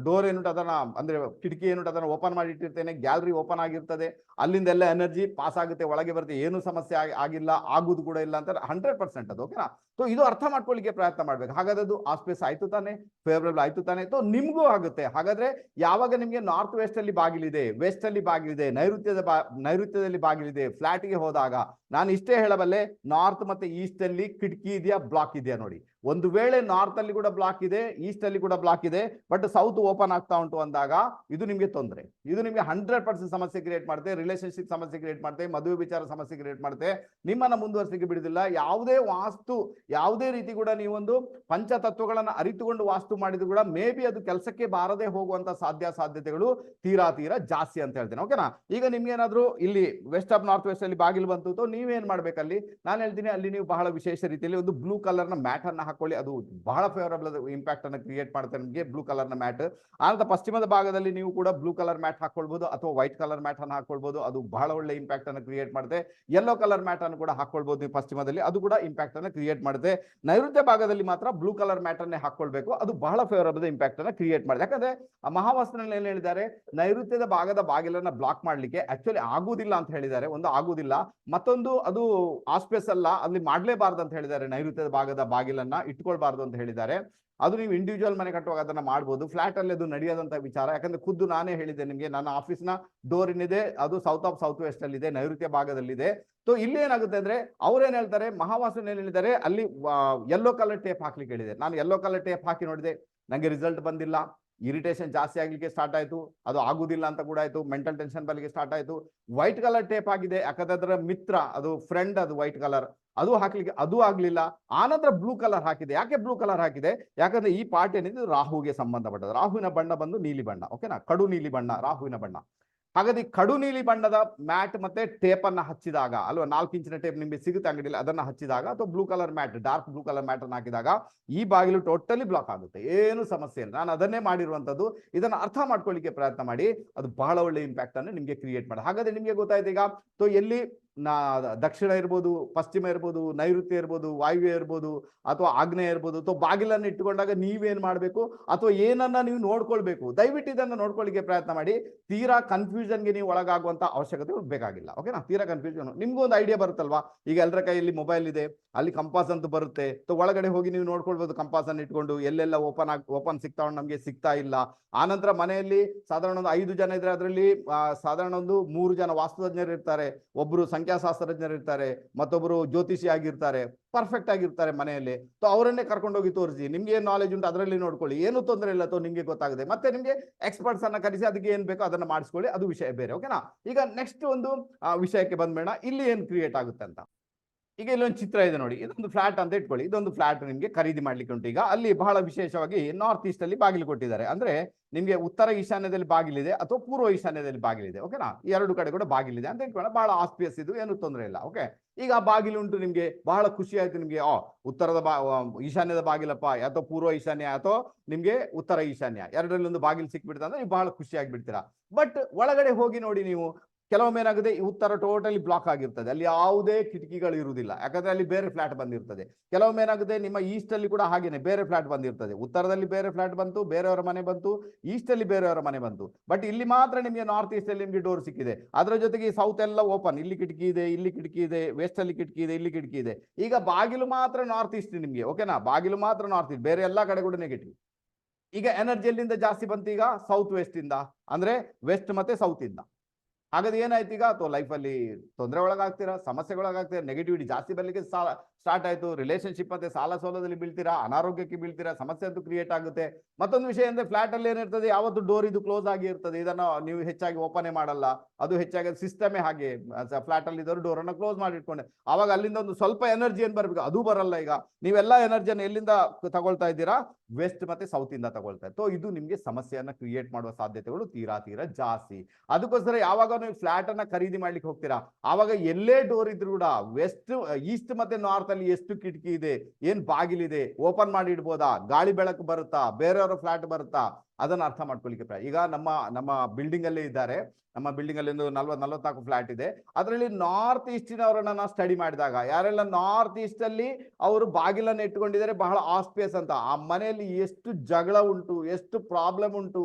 ಡೋರ್ ಏನುಂಟು ಅದನ್ನ, ಅಂದ್ರೆ ಕಿಟಕಿ ಏನುಂಟು ಅದನ್ನ ಓಪನ್ ಮಾಡಿ ಇಟ್ಟಿರ್ತೇನೆ ಗ್ಯಾಲರಿ ಓಪನ್ ಆಗಿರ್ತದೆ ಅಲ್ಲಿಂದ ಎಲ್ಲ ಎನರ್ಜಿ ಪಾಸ್ ಆಗುತ್ತೆ, ಒಳಗೆ ಬರುತ್ತೆ, ಏನು ಸಮಸ್ಯೆ ಆಗಿಲ್ಲ, ಆಗುದು ಕೂಡ ಇಲ್ಲ ಅಂತ ಹಂಡ್ರೆಡ್ ಪರ್ಸೆಂಟ್ ಅದು ಓಕೆನಾ ಸೊ ಇದು ಅರ್ಥ ಮಾಡ್ಕೊಳ್ಳಿಕ್ಕೆ ಪ್ರಯತ್ನ ಮಾಡ್ಬೇಕು. ಹಾಗಾದ್ರೆ ಅದು ಆಸ್ಪೇಸ್ ಆಯ್ತು ತಾನೆ ಫೇವರಬಲ್ ಆಯ್ತು ತಾನೆ ಸೊ ನಿಮ್ಗೂ ಆಗುತ್ತೆ. ಹಾಗಾದ್ರೆ ಯಾವಾಗ ನಿಮ್ಗೆ ನಾರ್ತ್ ವೆಸ್ಟ್ ಅಲ್ಲಿ ಬಾಗಿಲಿದೆ ವೆಸ್ಟ್ ಅಲ್ಲಿ ಬಾಗಿಲಿದೆ, ನೈಋತ್ಯದ ಬಾ, ನೈಋತ್ಯದಲ್ಲಿ ಬಾಗಿಲಿದೆ ಫ್ಲಾಟ್ಗೆ ಹೋದಾಗ, ನಾನು ಇಷ್ಟೇ ಹೇಳಬಲ್ಲೆ ನಾರ್ತ್ ಮತ್ತೆ ಈಸ್ಟ್ ಅಲ್ಲಿ ಕಿಟಕಿ ಇದೆಯಾ ಬ್ಲಾಕ್ ಇದೆಯಾ ನೋಡಿ. ಒಂದು ವೇಳೆ ನಾರ್ತ್ ಅಲ್ಲಿ ಕೂಡ ಬ್ಲಾಕ್ ಇದೆ ಈಸ್ಟ್ ಅಲ್ಲಿ ಕೂಡ ಬ್ಲಾಕ್ ಇದೆ ಬಟ್ ಸೌತ್ ಓಪನ್ ಆಗ್ತಾ ಉಂಟು ಅಂದಾಗ ಇದು ನಿಮಗೆ ತೊಂದರೆ. ಇದು ನಿಮಗೆ ಹಂಡ್ರೆಡ್ ಪರ್ಸೆಂಟ್ ಸಮಸ್ಯೆ ಕ್ರಿಯೇಟ್ ಮಾಡುತ್ತೆ ರಿಲೇಶನ್ಶಿಪ್ ಸಮಸ್ಯೆ ಕ್ರಿಯೇಟ್ ಮಾಡುತ್ತೆ ಮದುವೆ ವಿಚಾರ ಸಮಸ್ಯೆ ಕ್ರಿಯೇಟ್ ಮಾಡುತ್ತೆ ನಿಮ್ಮನ್ನ ಮುಂದುವರಿಸಲಿಕ್ಕೆ ಬಿಡುದಿಲ್ಲ. ಯಾವುದೇ ವಾಸ್ತು, ಯಾವುದೇ ರೀತಿ ಕೂಡ ನೀವೊಂದು ಪಂಚತತ್ವಗಳನ್ನ ಅರಿತುಕೊಂಡು ವಾಸ್ತು ಮಾಡಿದ್ರು ಕೂಡ ಮೇ ಬಿ ಅದು ಕೆಲಸಕ್ಕೆ ಬಾರದೆ ಹೋಗುವಂತ ಸಾಧ್ಯ ಸಾಧ್ಯತೆಗಳು ತೀರಾ ತೀರಾ ಜಾಸ್ತಿ ಅಂತ ಹೇಳ್ತೇನೆ ಓಕೆನಾ ಈಗ ನಿಮ್ಗೆ ಏನಾದ್ರು ಇಲ್ಲಿ ವೆಸ್ಟ್ ಆಫ್ ನಾರ್ತ್ ವೆಸ್ಟ್ ಅಲ್ಲಿ ಬಾಗಿಲು ಬಂತು ನೀವೇನ್ ಮಾಡ್ಬೇಕಲ್ಲಿ? ನಾನು ಹೇಳ್ತೀನಿ ಅಲ್ಲಿ ನೀವು ಬಹಳ ವಿಶೇಷ ರೀತಿಯಲ್ಲಿ ಒಂದು ಬ್ಲೂ ಕಲರ್ನ ಮ್ಯಾಟ್ ಅನ್ನ ಹಾಕೊಳ್ಳಿ ಅದು ಬಹಳ ಫೇವರಬಲ್ ಇಂಪ್ಯಾಕ್ಟ್ ಅನ್ನು ಕ್ರಿಯೇಟ್ ಮಾಡುತ್ತೆ ನಿಮಗೆ ಬ್ಲೂ ಕಲರ್ನ ಮ್ಯಾಟ್ ಆನಂತರ ಪಶ್ಚಿಮದ ಭಾಗದಲ್ಲಿ ನೀವು ಕೂಡ ಬ್ಲೂ ಕಲರ್ ಮ್ಯಾಟ್ ಹಾಕೊಳ್ಬಹುದು ಅಥವಾ ವೈಟ್ ಕಲರ್ ಮ್ಯಾಟ್ ಅನ್ನು ಹಾಕೊಳ್ಬಹುದು ಅದು ಬಹಳ ಒಳ್ಳೆ ಇಂಪ್ಯಾಕ್ಟ್ ಅನ್ನು ಕ್ರಿಯೇಟ್ ಮಾಡುತ್ತೆ. ಯೆಲ್ಲೋ ಕಲರ್ ಮ್ಯಾಟ್ ಅನ್ನು ಕೂಡ ಹಾಕೊಳ್ಬಹುದು ನೀವು ಪಶ್ಚಿಮದಲ್ಲಿ. ಅದು ಕೂಡ ಇಂಪ್ಯಾಕ್ಟ್ ಅನ್ನು ಕ್ರಿಯೇಟ್ ಮಾಡುತ್ತೆ. ನೈಋತ್ಯ ಭಾಗದಲ್ಲಿ ಮಾತ್ರ ಬ್ಲೂ ಕಲರ್ ಮ್ಯಾಟ್ ಅನ್ನೇ ಹಾಕೊಳ್ಬೇಕು. ಅದು ಬಹಳ ಫೇವರಬಲ್ ಇಂಪ್ಯಾಕ್ಟ್ ಅನ್ನು ಕ್ರಿಯೇಟ್ ಮಾಡಿದೆ ಯಾಕಂದ್ರೆ ಮಹಾವಾಸ್ತುನಲ್ಲಿ ಏನ್ ಹೇಳಿದ್ದಾರೆ? ನೈಋತ್ಯದ ಭಾಗದ ಬಾಗಿಲನ್ನ ಬ್ಲಾಕ್ ಮಾಡ್ಲಿಕ್ಕೆ ಆಕ್ಚುಲಿ ಆಗುದಿಲ್ಲ ಅಂತ ಹೇಳಿದ್ದಾರೆ. ಒಂದು ಆಗುದಿಲ್ಲ. ಮತ್ತೊಂದು ಅದು ಆಸ್ಪೇಸ್ ಅಲ್ಲ. ಅಲ್ಲಿ ಮಾಡಲೇಬಾರ್ದು ಅಂತ ಹೇಳಿದ್ದಾರೆ ನೈಋತ್ಯದ ಭಾಗದ ಬಾಗಿಲನ್ನ. ಇಟ್ಕೊಳ್ಬಾರ್ದು ಅಂತ ಹೇಳಿದ್ದಾರೆ. ಅದು ನೀವು ಇಂಡಿವಿಜುವಲ್ ಮನೆ ಕಟ್ಟುವಾಗ ಅದನ್ನ ಮಾಡ್ಬೋದು. ಫ್ಲಾಟ್ ಅಲ್ಲಿ ಅದು ನಡೆಯದಂತ ವಿಚಾರ. ಯಾಕಂದ್ರೆ ಖುದ್ದು ನಾನೇ ಹೇಳಿದೆ ನಿಮಗೆ, ನನ್ನ ಆಫೀಸ್ನ ಡೋರ್ ಏನಿದೆ ಅದು ಸೌತ್ ಆಫ್ ಸೌತ್ ವೆಸ್ಟ್ ಅಲ್ಲಿ ಇದೆ ನೈಋತ್ಯ ಭಾಗದಲ್ಲಿದೆ. ಸೊ ಇಲ್ಲಿ ಏನಾಗುತ್ತೆ ಅಂದ್ರೆ ಅವ್ರೇನ್ ಹೇಳ್ತಾರೆ ಮಹಾವಾಸನಲ್ಲಿ ಹೇಳಿದ್ದಾರೆ, ಅಲ್ಲಿ ಯೆಲ್ಲೋ ಕಲರ್ ಟೇಪ್ ಹಾಕ್ಲಿಕ್ಕೆ ಹೇಳಿದೆ. ನಾನು ಯೆಲ್ಲೋ ಕಲರ್ ಟೇಪ್ ಹಾಕಿ ನೋಡಿದೆ. ನಂಗೆ ರಿಸಲ್ಟ್ ಬಂದಿಲ್ಲ. ಇರಿಟೇಷನ್ ಜಾಸ್ತಿ ಆಗ್ಲಿಕ್ಕೆ ಸ್ಟಾರ್ಟ್ ಆಯ್ತು. ಅದು ಆಗುದಿಲ್ಲ ಅಂತ ಕೂಡ ಆಯ್ತು. ಮೆಂಟಲ್ ಟೆನ್ಷನ್ ಬಲ್ಲಿಗೆ ಸ್ಟಾರ್ಟ್ ಆಯ್ತು. ವೈಟ್ ಕಲರ್ ಟೇಪ್ ಆಗಿದೆ. ಯಾಕಂದ್ರೆ ಅದರ ಮಿತ್ರ, ಅದು ಫ್ರೆಂಡ್ ಅದು ವೈಟ್ ಕಲರ್ ಅದು ಹಾಕ್ಲಿಕ್ಕೆ, ಅದು ಆಗ್ಲಿಲ್ಲ. ಆನಂತರ ಬ್ಲೂ ಕಲರ್ ಹಾಕಿದೆ. ಯಾಕೆ ಬ್ಲೂ ಕಲರ್ ಹಾಕಿದೆ? ಯಾಕಂದ್ರೆ ಈ ಪಾರ್ಟ್ ಏನಿದೆ ರಾಹುಗೆ ಸಂಬಂಧಪಟ್ಟದ್ದು. ರಾಹುವಿನ ಬಣ್ಣ ಬಂದು ನೀಲಿ ಬಣ್ಣ ಓಕೆನಾ ಕಡು ನೀಲಿ ಬಣ್ಣ, ರಾಹುವಿನ ಬಣ್ಣ. ಹಾಗಾದ್ರೆ ಕಡು ನೀಲಿ ಬಣ್ಣದ ಮ್ಯಾಟ್ ಮತ್ತೆ ಟೇಪ್ ಅನ್ನ ಹಚ್ಚಿದಾಗ, ಅಲ್ವಾ? ನಾಲ್ಕು ಇಂಚಿನ ಟೇಪ್ ನಿಮಗೆ ಸಿಗುತ್ತೆ ಅಂಗಡಿಯಲ್ಲಿ, ಅದನ್ನ ಹಚ್ಚಿದಾಗ ಅಥವಾ blue colour mat dark blue colour mat ಅನ್ನು ಹಾಕಿದಾಗ ಈ ಬಾಗಿಲು ಟೋಟಲಿ ಬ್ಲಾಕ್ ಆಗುತ್ತೆ. ಏನು ಸಮಸ್ಯೆ ಇಲ್ಲ. ನಾನು ಅದನ್ನೇ ಮಾಡಿರುವಂತದ್ದು ಇದನ್ನ ಅರ್ಥ ಮಾಡ್ಕೊಳ್ಳಿಕ್ಕೆ ಪ್ರಯತ್ನ ಮಾಡಿ. ಅದು ಬಹಳ ಒಳ್ಳೆ ಇಂಪ್ಯಾಕ್ಟ್ ಅನ್ನು ನಿಮಗೆ ಕ್ರಿಯೇಟ್ ಮಾಡಿ. ಹಾಗಾದ್ರೆ ನಿಮಗೆ ಗೊತ್ತಾಯ್ತು ಈಗ? ಎಲ್ಲಿ ನಾ ದಕ್ಷಿಣ ಇರ್ಬೋದು, ಪಶ್ಚಿಮ ಇರ್ಬೋದು, ನೈಋತ್ಯ ಇರ್ಬೋದು, ವಾಯುವ್ಯ ಇರ್ಬೋದು, ಅಥವಾ ಆಗ್ನೇಯ ಇರ್ಬೋದು, ಅಥವಾ ಬಾಗಿಲನ್ನು ಇಟ್ಟುಕೊಂಡಾಗ ನೀವೇನು ಮಾಡಬೇಕು? ಅಥವಾ ಏನನ್ನ ನೀವು ನೋಡ್ಕೊಳ್ಬೇಕು? ದಯವಿಟ್ಟು ಇದನ್ನು ನೋಡ್ಕೊಳ್ಳಿಕ್ಕೆ ಪ್ರಯತ್ನ ಮಾಡಿ. ತೀರಾ ಕನ್ಫ್ಯೂಷನ್ಗೆ ನೀವು ಒಳಗಾಗುವಂಥ ಅವಶ್ಯಕತೆ ಬೇಕಾಗಿಲ್ಲ. ಓಕೆನಾ ತೀರಾ ಕನ್ಫ್ಯೂಷನ್ ನಿಮ್ಗೂ ಒಂದು ಐಡಿಯಾ ಬರುತ್ತಲ್ವಾ? ಈಗ ಎಲ್ಲರ ಕೈಯಲ್ಲಿ ಮೊಬೈಲ್ ಇದೆ, ಅಲ್ಲಿ ಕಂಪಾಸ್ ಅಂತ ಬರುತ್ತೆ. ಅಥವಾ ಒಳಗಡೆ ಹೋಗಿ ನೀವು ನೋಡ್ಕೊಳ್ಬೋದು ಕಂಪಾಸ್ ಅನ್ನು ಇಟ್ಕೊಂಡು, ಎಲ್ಲೆಲ್ಲ ಓಪನ್ ಆಗಿ ಓಪನ್ ಸಿಗ್ತಾ ನಮಗೆ ಸಿಗ್ತಾ ಇಲ್ಲ. ಆನಂತರ ಮನೆಯಲ್ಲಿ ಸಾಧಾರಣ ಒಂದು ಐದು ಜನ ಇದ್ರೆ ಅದರಲ್ಲಿ ಸಾಧಾರಣ ಒಂದು ಮೂರು ಜನ ವಾಸ್ತುತಜ್ಞರು ಇರ್ತಾರೆ. ಒಬ್ಬರು ಇರ್ತಾರೆ ಮತ್ತೊಬ್ಬರು ಜ್ಯೋತಿಷಿ ಆಗಿರ್ತಾರೆ ಪರ್ಫೆಕ್ಟ್ ಆಗಿರ್ತಾರೆ ಮನೆಯಲ್ಲಿ. ಸೊ ಅವರನ್ನೇ ಕರ್ಕೊಂಡೋಗಿ ತೋರಿಸಿ. ನಿಮ್ಗೆ ಏನು ನಾಲೆಜ್ ಉಂಟು ಅದರಲ್ಲಿ ನೋಡ್ಕೊಳ್ಳಿ. ಏನು ತೊಂದರೆ ಇಲ್ಲ ಅಥವಾ ನಿಮಗೆ ಗೊತ್ತಾಗುತ್ತೆ ಮತ್ತೆ ನಿಮಗೆ ಎಕ್ಸ್ಪರ್ಟ್ಸ್ ಅನ್ನ ಕರೆಸಿ ಅದಕ್ಕೆ ಏನು ಬೇಕೋ ಅದನ್ನ ಮಾಡಿಸ್ಕೊಳ್ಳಿ. ಅದು ವಿಷಯ ಬೇರೆ ಓಕೆನಾ ಈಗ ನೆಕ್ಸ್ಟ್ ಒಂದು ವಿಷಯಕ್ಕೆ ಬಂದ್ಬೇಡ ಇಲ್ಲಿ ಏನು ಕ್ರಿಯೇಟ್ ಆಗುತ್ತೆ ಅಂತ? ಈಗ ಇಲ್ಲೊಂದು ಚಿತ್ರ ಇದೆ ನೋಡಿ. ಇದೊಂದು ಫ್ಲಾಟ್ ಅಂತ ಇಟ್ಕೊಳ್ಳಿ. ಇದೊಂದು ಫ್ಲಾಟ್ ನಿಮ್ಗೆ ಖರೀದಿ ಮಾಡ್ಲಿಕ್ಕೆ ಉಂಟು. ಈಗ ಅಲ್ಲಿ ಬಹಳ ವಿಶೇಷವಾಗಿ ನಾರ್ತ್ ಈಸ್ಟ್ ಅಲ್ಲಿ ಬಾಗಿಲು ಕೊಟ್ಟಿದ್ದಾರೆ. ಅಂದ್ರೆ ನಿಮ್ಗೆ ಉತ್ತರ ಈಶಾನ್ಯದಲ್ಲಿ ಬಾಗಿಲಿದೆ ಅಥವಾ ಪೂರ್ವ ಈಶಾನ್ಯದಲ್ಲಿ ಬಾಗಿಲಿದೆ ಓಕೆನಾ ಎರಡು ಕಡೆ ಕೂಡ ಬಾಗಿಲಿದೆ ಅಂತ ಇಟ್ಕೊಳ್ಳೋಣ. ಬಹಳ ಆಸ್ಪಿಯಸ್ ಇದು. ಏನು ತೊಂದರೆ ಇಲ್ಲ. ಓಕೆ ಈಗ ಆ ಬಾಗಿಲು ಉಂಟು ನಿಮ್ಗೆ. ಬಹಳ ಖುಷಿ ಆಯ್ತು ನಿಮ್ಗೆ. ಆ ಉತ್ತರದ ಈಶಾನ್ಯದ ಬಾಗಿಲಪ್ಪ. ಅಥವಾ ಪೂರ್ವ ಈಶಾನ್ಯ ಅಥವಾ ನಿಮ್ಗೆ ಉತ್ತರ ಈಶಾನ್ಯ. ಎರಡರಲ್ಲಿ ಒಂದು ಬಾಗಿಲು ಸಿಕ್ಬಿಡ್ತಾ ಅಂದ್ರೆ ನೀವು ಬಹಳ ಖುಷಿ ಬಿಡ್ತೀರಾ ಬಟ್ ಒಳಗಡೆ ಹೋಗಿ ನೋಡಿ ನೀವು. ಕೆಲವೊಮ್ಮೆ ಏನಾಗುತ್ತೆ, ಈ ಉತ್ತರ ಟೋಟಲಿ ಬ್ಲಾಕ್ ಆಗಿರ್ತದೆ. ಅಲ್ಲಿ ಯಾವುದೇ ಕಿಟಕಿಗಳು ಇರುವುದಿಲ್ಲ. ಯಾಕಂದ್ರೆ ಅಲ್ಲಿ ಬೇರೆ ಫ್ಲಾಟ್ ಬಂದಿರ್ತದೆ. ಕೆಲವೊಮ್ಮೆ ಏನಾಗುತ್ತೆ, ನಿಮ್ಮ ಈಸ್ಟ್ ಅಲ್ಲಿ ಕೂಡ ಹಾಗೇನೆ, ಬೇರೆ ಫ್ಲಾಟ್ ಬಂದಿರ್ತದೆ. ಉತ್ತರದಲ್ಲಿ ಬೇರೆ ಫ್ಲಾಟ್ ಬಂತು, ಬೇರೆಯವರ ಮನೆ ಬಂತು ಈಸ್ಟ್ ಅಲ್ಲಿ ಬೇರೆಯವರ ಮನೆ ಬಂತು. ಬಟ್ ಇಲ್ಲಿ ಮಾತ್ರ ನಿಮಗೆ ನಾರ್ತ್ ಈಸ್ಟ್ ಅಲ್ಲಿ ನಿಮಗೆ ಡೋರ್ ಸಿಕ್ಕಿದೆ. ಅದರ ಜೊತೆಗೆ ಸೌತ್ ಎಲ್ಲ ಓಪನ್ ಇಲ್ಲಿ ಕಿಟಕಿ ಇದೆ, ಇಲ್ಲಿ ಕಿಟಕಿ ಇದೆ ವೆಸ್ಟ್ ಅಲ್ಲಿ ಕಿಟಕಿ ಇದೆ, ಇಲ್ಲಿ ಕಿಟಕಿ ಇದೆ. ಈಗ ಬಾಗಿಲು ಮಾತ್ರ ನಾರ್ತ್ ಈಸ್ಟ್ ನಿಮಗೆ ಓಕೆನಾ ಬಾಗಿಲು ಮಾತ್ರ ನಾರ್ತ್ ಈಸ್ಟ್ ಬೇರೆ ಎಲ್ಲ ಕಡೆ ಕೂಡ ನೆಗೆಟಿವ್ ಈಗ ಎನರ್ಜಿ ಎಲ್ಲಿಂದ ಜಾಸ್ತಿ ಬಂತು ಈಗ? ಸೌತ್ ವೆಸ್ಟ್ ಇಂದ. ಅಂದ್ರೆ ವೆಸ್ಟ್ ಮತ್ತೆ ಸೌತ್ ಇಂದ. ಹಾಗಾದ್ರೆ ಏನಾಯ್ತು ಈಗ? ಅಥವಾ ಲೈಫಲ್ಲಿ ತೊಂದರೆ ಒಳಗಾಗ್ತೀರಾ? ಸಮಸ್ಯೆಗೊಳಗಾಗ್ತೀರಾ ನೆಗೆಟಿವಿಟಿ ಜಾಸ್ತಿ ಬರ್ಲಿಕ್ಕೆ ಸ್ಟಾರ್ಟ್ ಆಯ್ತು. ರಿಲೇಶನ್ಶಿಪ್ ಮತ್ತೆ ಸಾಲ ಸೋಲದಲ್ಲಿ ಬೀಳ್ತೀರಾ? ಅನಾರೋಗ್ಯಕ್ಕೆ ಬೀಳ್ತೀರಾ? ಸಮಸ್ಯೆ ಅಂತೂ ಕ್ರಿಯೇಟ್ ಆಗುತ್ತೆ. ಮತ್ತೊಂದು ವಿಷಯ ಅಂದ್ರೆ ಫ್ಲಾಟ್ ಅಲ್ಲಿ ಏನಿರ್ತದೆ? ಯಾವತ್ತು ಡೋರ್ ಇದು ಕ್ಲೋಸ್ ಆಗಿ ಇರ್ತದೆ. ಇದನ್ನ ನೀವು ಹೆಚ್ಚಾಗಿ ಓಪನ್ ಮಾಡಲ್ಲ. ಅದು ಹೆಚ್ಚಾಗಿ ಸಿಸ್ಟಮೇ ಹಾಗೆ ಫ್ಲಾಟ್ ಅಲ್ಲಿ ಇದ್ದವರು ಡೋರ್ ಅನ್ನ ಕ್ಲೋಸ್ ಮಾಡಿ ಇಟ್ಕೊಂಡೆ ಅವಾಗ ಅಲ್ಲಿಂದ ಒಂದು ಸ್ವಲ್ಪ ಎನರ್ಜಿ ಏನ್ ಬರ್ಬೇಕು? ಅದು ಬರಲ್ಲ ಈಗ. ನೀವೆಲ್ಲ ಎನರ್ಜಿಯನ್ನು ಎಲ್ಲಿಂದ ತಗೊಳ್ತಾ ಇದ್ದೀರಾ? ವೆಸ್ಟ್ ಮತ್ತೆ ಸೌತ್ ಇಂದ ತಗೊಳ್ತಾ ಸೊ ಇದು ನಿಮ್ಗೆ ಸಮಸ್ಯೆಯನ್ನ ಕ್ರಿಯೇಟ್ ಮಾಡುವ ಸಾಧ್ಯತೆಗಳು ತೀರಾ ತೀರಾ ಜಾಸ್ತಿ. ಅದಕ್ಕೋಸ್ಕರ ಯಾವಾಗ ನೀವು ಫ್ಲಾಟ್ ಅನ್ನ ಖರೀದಿ ಮಾಡ್ಲಿಕ್ಕೆ ಹೋಗ್ತೀರಾ? ಆವಾಗ ಎಲ್ಲೇ ಡೋರ್ ಇದ್ರು ಕೂಡ ವೆಸ್ಟ್ ಈಸ್ಟ್ ಮತ್ತೆ ನಾರ್ತ್ ಅಲ್ಲಿ ಎಷ್ಟು ಕಿಟಕಿ ಇದೆ, ಏನ್ ಬಾಗಿಲಿದೆ ಓಪನ್ ಮಾಡಿ ಇಡ್ಬೋದಾ? ಗಾಳಿ ಬೆಳಕು ಬರುತ್ತಾ? ಬೇರೆಯವರ ಫ್ಲಾಟ್ ಬರುತ್ತಾ? ಅದನ್ನ ಅರ್ಥ ಮಾಡ್ಕೊಳ್ಳಿಕ್ಕೆ ಈಗ ನಮ್ಮ ನಮ್ಮ ಬಿಲ್ಡಿಂಗ್ ಅಲ್ಲೇ ಇದ್ದಾರೆ. ನಮ್ಮ ಬಿಲ್ಡಿಂಗ್ ಅಲ್ಲಿ ಒಂದು ನಲ್ವತ್, ನಲ್ವತ್ನಾಲ್ಕು ಫ್ಲಾಟ್ ಇದೆ. ಅದರಲ್ಲಿ ನಾರ್ತ್ ಈಸ್ಟಿನವರನ್ನ ನಾವು ಸ್ಟಡಿ ಮಾಡಿದಾಗ, ಯಾರೆಲ್ಲ ನಾರ್ತ್ ಈಸ್ಟ್ ಅಲ್ಲಿ ಅವರು ಬಾಗಿಲನ್ನು ಇಟ್ಕೊಂಡಿದ್ದಾರೆ, ಬಹಳ ಆಸ್ಪೇಸ್ ಅಂತ. ಆ ಮನೆಯಲ್ಲಿ ಎಷ್ಟು ಜಗಳ ಉಂಟು, ಎಷ್ಟು ಪ್ರಾಬ್ಲಮ್ ಉಂಟು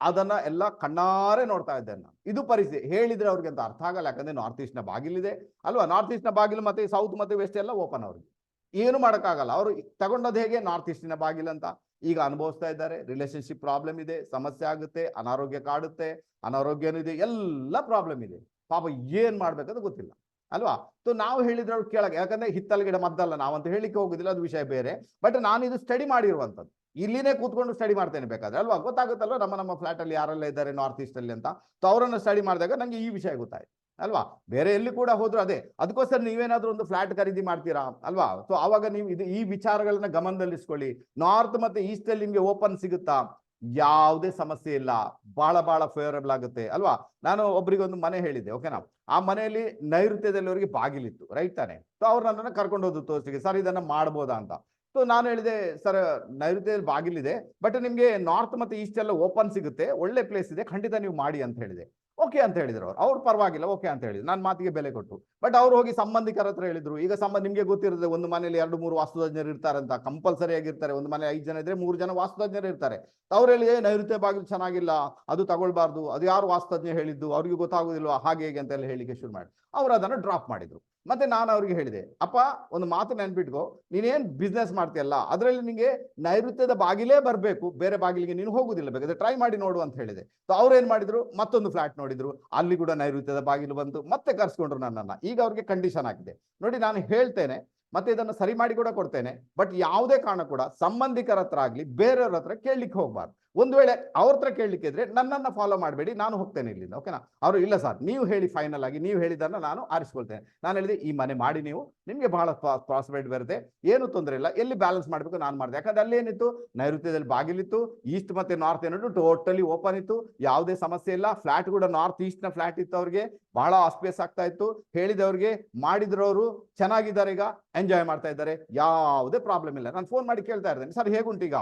ಅದನ್ನ ಎಲ್ಲ ಕಣ್ಣಾರೆ ನೋಡ್ತಾ ಇದ್ದೇನೆ ನಾನು. ಇದು ಪರಿಸ್ಥಿತಿ. ಹೇಳಿದ್ರೆ ಅವ್ರಿಗೆ ಅಂತ ಅರ್ಥ ಆಗಲ್ಲ, ಯಾಕಂದ್ರೆ ನಾರ್ತ್ ಈಸ್ಟ್ನ ಬಾಗಿಲಿದೆ. ಅಲ್ವಾ? ನಾರ್ತ್ ಈಸ್ಟ್ನ ಬಾಗಿಲು ಮತ್ತೆ ಸೌತ್ ಮತ್ತೆ ವೆಸ್ಟ್ ಎಲ್ಲ ಓಪನ್ ಅವ್ರಿಗೆ. ಏನು ಮಾಡೋಕ್ಕಾಗಲ್ಲ. ಅವರು ತಗೊಂಡದ್ದು ಹೇಗೆ? ನಾರ್ತ್ ಈಸ್ಟಿನ ಅಂತ. ಈಗ ಅನುಭವಿಸ್ತಾ ಇದ್ದಾರೆ. ರಿಲೇಶನ್ಶಿಪ್ ಪ್ರಾಬ್ಲಮ್ ಇದೆ. ಸಮಸ್ಯೆ ಆಗುತ್ತೆ. ಅನಾರೋಗ್ಯ ಕಾಡುತ್ತೆ. ಅನಾರೋಗ್ಯನೂ ಇದೆ. ಎಲ್ಲ ಪ್ರಾಬ್ಲಮ್ ಇದೆ. ಪಾಪ ಏನ್ ಮಾಡ್ಬೇಕಂತ ಗೊತ್ತಿಲ್ಲ. ಅಲ್ವಾ? ಸೊ ನಾವು ಹೇಳಿದ್ರೆ ಅವ್ರು ಕೇಳಕ್ಕೆ, ಯಾಕಂದ್ರೆ ಹಿತ್ತಲಗಿಡ ಮದ್ದಲ್ಲ ನಾವಂತ ಹೇಳಿಕ್ಕೆ ಹೋಗುದಿಲ್ಲ, ಅದು ವಿಷಯ ಬೇರೆ. ಬಟ್ ನಾನು ಇದು ಸ್ಟಡಿ ಮಾಡಿರುವಂಥದ್ದು. ಇಲ್ಲಿನೇ ಕೂತ್ಕೊಂಡು ಸ್ಟಡಿ ಮಾಡ್ತೇನೆ ಬೇಕಾದ್ರೆ, ಅಲ್ವಾ? ಗೊತ್ತಾಗುತ್ತಲ್ವ? ನಮ್ಮ ನಮ್ಮ ಫ್ಲಾಟ್ ಅಲ್ಲಿ ಯಾರೆಲ್ಲ ಇದ್ದಾರೆ ನಾರ್ತ್ ಈಸ್ಟ್ ಅಲ್ಲಿ ಅಂತ. ಸೊ ಅವರನ್ನು ಸ್ಟಡಿ ಮಾಡಿದಾಗ ನಂಗೆ ಈ ವಿಷಯ ಗೊತ್ತಾಯ್ತು, ಅಲ್ವಾ? ಬೇರೆ ಎಲ್ಲಿ ಕೂಡ ಹೋದ್ರು ಅದೇ, ಅದಕ್ಕೋಸ್ಕರ ನೀವೇನಾದ್ರೂ ಒಂದು ಫ್ಲಾಟ್ ಖರೀದಿ ಮಾಡ್ತೀರಾ, ಅಲ್ವಾ? ಸೊ ಅವಾಗ ನೀವು ಇದು ಈ ವಿಚಾರಗಳನ್ನ ಗಮನದಲ್ಲಿಸ್ಕೊಳ್ಳಿ. ನಾರ್ತ್ ಮತ್ತೆ ಈಸ್ಟ್ ಅಲ್ಲಿ ನಿಮ್ಗೆ ಓಪನ್ ಸಿಗುತ್ತಾ? ಯಾವುದೇ ಸಮಸ್ಯೆ ಇಲ್ಲ. ಬಹಳ ಬಹಳ ಫೇವರಬಲ್ ಆಗುತ್ತೆ. ಅಲ್ವಾ? ನಾನು ಒಬ್ರಿಗೆ ಒಂದು ಮನೆ ಹೇಳಿದೆ ಓಕೆನಾ ಆ ಮನೆಯಲ್ಲಿ ನೈಋತ್ಯದಲ್ಲಿ ಅವರಿಗೆ ಬಾಗಿಲಿತ್ತು ರೈಟ್ ತಾನೆ? ಸೊ ಅವ್ರು ನನ್ನನ್ನು ಕರ್ಕೊಂಡು ಹೋದ್ರು ತೋರಿಸಿಗೆ ಸರ್, ಇದನ್ನ ಮಾಡ್ಬೋದಾ? ಅಂತ. ಸೊ ನಾನು ಹೇಳಿದೆ, ಸರ್, ನೈಋತ್ಯದಲ್ಲಿ ಬಾಗಿಲಿದೆ ಬಟ್ ನಿಮ್ಗೆ ನಾರ್ತ್ ಮತ್ತೆ ಈಸ್ಟ್ ಎಲ್ಲ ಓಪನ್ ಸಿಗುತ್ತೆ, ಒಳ್ಳೆ ಪ್ಲೇಸ್ ಇದೆ, ಖಂಡಿತ ನೀವು ಮಾಡಿ ಅಂತ ಹೇಳಿದೆ. ಓಕೆ ಅಂತ ಹೇಳಿದ್ರು ಅವ್ರು. ಅವ್ರು ಪರವಾಗಿಲ್ಲ ಓಕೆ ಅಂತ ಹೇಳಿದ್ರು. ನಾನು ಮಾತಿಗೆ ಬೆಲೆ ಕೊಟ್ಟು. ಬಟ್ ಅವ್ರು ಹೋಗಿ ಸಂಬಂಧಿಕರ ಹತ್ರ ಹೇಳಿದ್ರು. ಈಗ ಸಂಬಂಧ ನಿಮಗೆ ಗೊತ್ತಿರುತ್ತೆ ಒಂದು ಮನೆಯಲ್ಲಿ ಎರಡು ಮೂರು ವಾಸ್ತುತಜ್ಞರು ಇರ್ತಾರೆ ಅಂತ. ಕಂಪಲ್ಸರಿ ಆಗಿರ್ತಾರೆ. ಒಂದು ಮನೆ ಐದು ಜನ ಇದ್ರೆ ಮೂರು ಜನ ವಾಸ್ತುತಜ್ಞರು ಇರ್ತಾರೆ. ಅವ್ರು ಹೇಳಿ "ಏ, ನೈಋತ್ಯ ಬಾಗಿಲು ಚೆನ್ನಾಗಿಲ್ಲ. ಅದು ತಗೊಳ್ಬಾರ್ದು. ಅದು ಯಾರು ವಾಸ್ತುತಜ್ಞ ಹೇಳಿದ್ದು? ಅವ್ರಿಗೆ ಗೊತ್ತಾಗುದಿಲ್ಲ ಹಾಗೆ ಹೇಗೆ ಅಂತ ಎಲ್ಲ ಹೇಳಿಕೆ ಶುರು ಮಾಡಿ ಅವ್ರು ಅದನ್ನು ಡ್ರಾಪ್ ಮಾಡಿದ್ರು. ಮತ್ತೆ ನಾನು ಅವ್ರಿಗೆ ಹೇಳಿದೆ, ಅಪ್ಪ, ಒಂದು ಮಾತು ನೆನ್ಪಿಟ್ಕೋ, ನೀನೇನ್ ಬಿಸ್ನೆಸ್ ಮಾಡ್ತೀಯಲ್ಲ, ಅದರಲ್ಲಿ ನಿಮಗೆ ನೈಋತ್ಯದ ಬಾಗಿಲೇ ಬರಬೇಕು, ಬೇರೆ ಬಾಗಿಲಿಗೆ ನೀನು ಹೋಗುದಿಲ್ಲ ಬೇಕಾದ್ರೆ ಟ್ರೈ ಮಾಡಿ ನೋಡು ಅಂತ ಹೇಳಿದೆ. ಸೊ ಅವ್ರು ಏನ್ ಮಾಡಿದ್ರು? ಮತ್ತೊಂದು ಫ್ಲಾಟ್ ನೋಡಿದ್ರು, ಅಲ್ಲಿ ಕೂಡ ನೈಋತ್ಯದ ಬಾಗಿಲು ಬಂತು, ಮತ್ತೆ ಕರ್ಸ್ಕೊಂಡ್ರು ನನ್ನನ್ನ. ಈಗ ಅವ್ರಿಗೆ ಕಂಡೀಷನ್ ಆಗಿದೆ. ನೋಡಿ, ನಾನು ಹೇಳ್ತೇನೆ, ಮತ್ತೆ ಇದನ್ನು ಸರಿ ಮಾಡಿ ಕೂಡ ಕೊಡ್ತೇನೆ ಬಟ್ ಯಾವುದೇ ಕಾರಣ ಕೂಡ ಸಂಬಂಧಿಕರ ಹತ್ರ ಆಗ್ಲಿ, ಬೇರೆಯವ್ರ ಹತ್ರ ಕೇಳಲಿಕ್ಕೆ ಹೋಗ್ಬಾರ್ದು. ಒಂದು ವೇಳೆ ಅವ್ರ ಹತ್ರ ಕೇಳಲಿಕ್ಕೆ ಇದ್ರೆ ನನ್ನನ್ನ ಫಾಲೋ ಮಾಡಬೇಡಿ, ನಾನು ಹೋಗ್ತೇನೆ ಇಲ್ಲಿಂದ ಓಕೆನಾ ಅವರು ಇಲ್ಲ ಸರ್, ನೀವು ಹೇಳಿ ಫೈನಲ್ ಆಗಿ, ನೀವು ಹೇಳಿದ್ದನ್ನ ನಾನು ಆರಿಸ್ಕೊಳ್ತೇನೆ. ನಾನು ಹೇಳಿದೆ, ಈ ಮನೆ ಮಾಡಿ ನೀವು, ನಿಮಗೆ ಬಹಳ ಪ್ರಾಸ್ಪೆಕ್ಟ್ ಬರುತ್ತೆ, ಏನು ತೊಂದರೆ ಇಲ್ಲ, ಎಲ್ಲಿ ಬ್ಯಾಲೆನ್ಸ್ ಮಾಡಬೇಕು ನಾನು ಮಾಡಿದೆ. ಯಾಕಂದ್ರೆ ಅಲ್ಲಿ ಏನಿತ್ತು ನೈಋತ್ಯದಲ್ಲಿ ಬಾಗಿಲಿತ್ತು ಈಸ್ಟ್ ಮತ್ತೆ ನಾರ್ತ್ ಏನಿಟ್ಟು ಟೋಟಲಿ ಓಪನ್ ಇತ್ತು, ಯಾವುದೇ ಸಮಸ್ಯೆ ಇಲ್ಲ ಫ್ಲಾಟ್ ಕೂಡ ನಾರ್ತ್ ಈಸ್ಟ್ನ ಫ್ಲಾಟ್ ಇತ್ತು ಅವ್ರಿಗೆ, ಬಹಳ ಆಸ್ಪೇಸ್ ಆಗ್ತಾ ಇತ್ತು. ಹೇಳಿದವ್ರಿಗೆ, ಮಾಡಿದ್ರವರು ಚೆನ್ನಾಗಿದ್ದಾರೆ ಈಗ ಎಂಜಾಯ್ ಮಾಡ್ತಾ ಇದ್ದಾರೆ, ಯಾವುದೇ ಪ್ರಾಬ್ಲಮ್ ಇಲ್ಲ. ನಾನು ಫೋನ್ ಮಾಡಿ ಕೇಳ್ತಾ ಇರ್ತೇನೆ, ಸರ್ ಹೇಗುಂಟು ಈಗ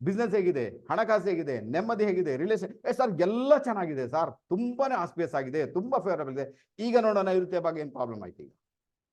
ಬಿಸ್ನೆಸ್ ಹೇಗಿದೆ, ಹಣಕಾಸು ಹೇಗಿದೆ, ನೆಮ್ಮದಿ ಹೇಗಿದೆ ರಿಲೇಷನ್ ಏ ಸರ್ ಎಲ್ಲ ಚೆನ್ನಾಗಿದೆ ಸರ್ ತುಂಬಾನೇ ಆಸ್ಪಿಯಸ್ ಆಗಿದೆ, ತುಂಬಾ ಫೇವರಬಲ್ ಇದೆ ಈಗ ನೋಡೋಣ, ಇರುತ್ತೆ ಬಗ್ಗೆ ಏನು ಪ್ರಾಬ್ಲಮ್ ಆಯ್ತು ಈಗ?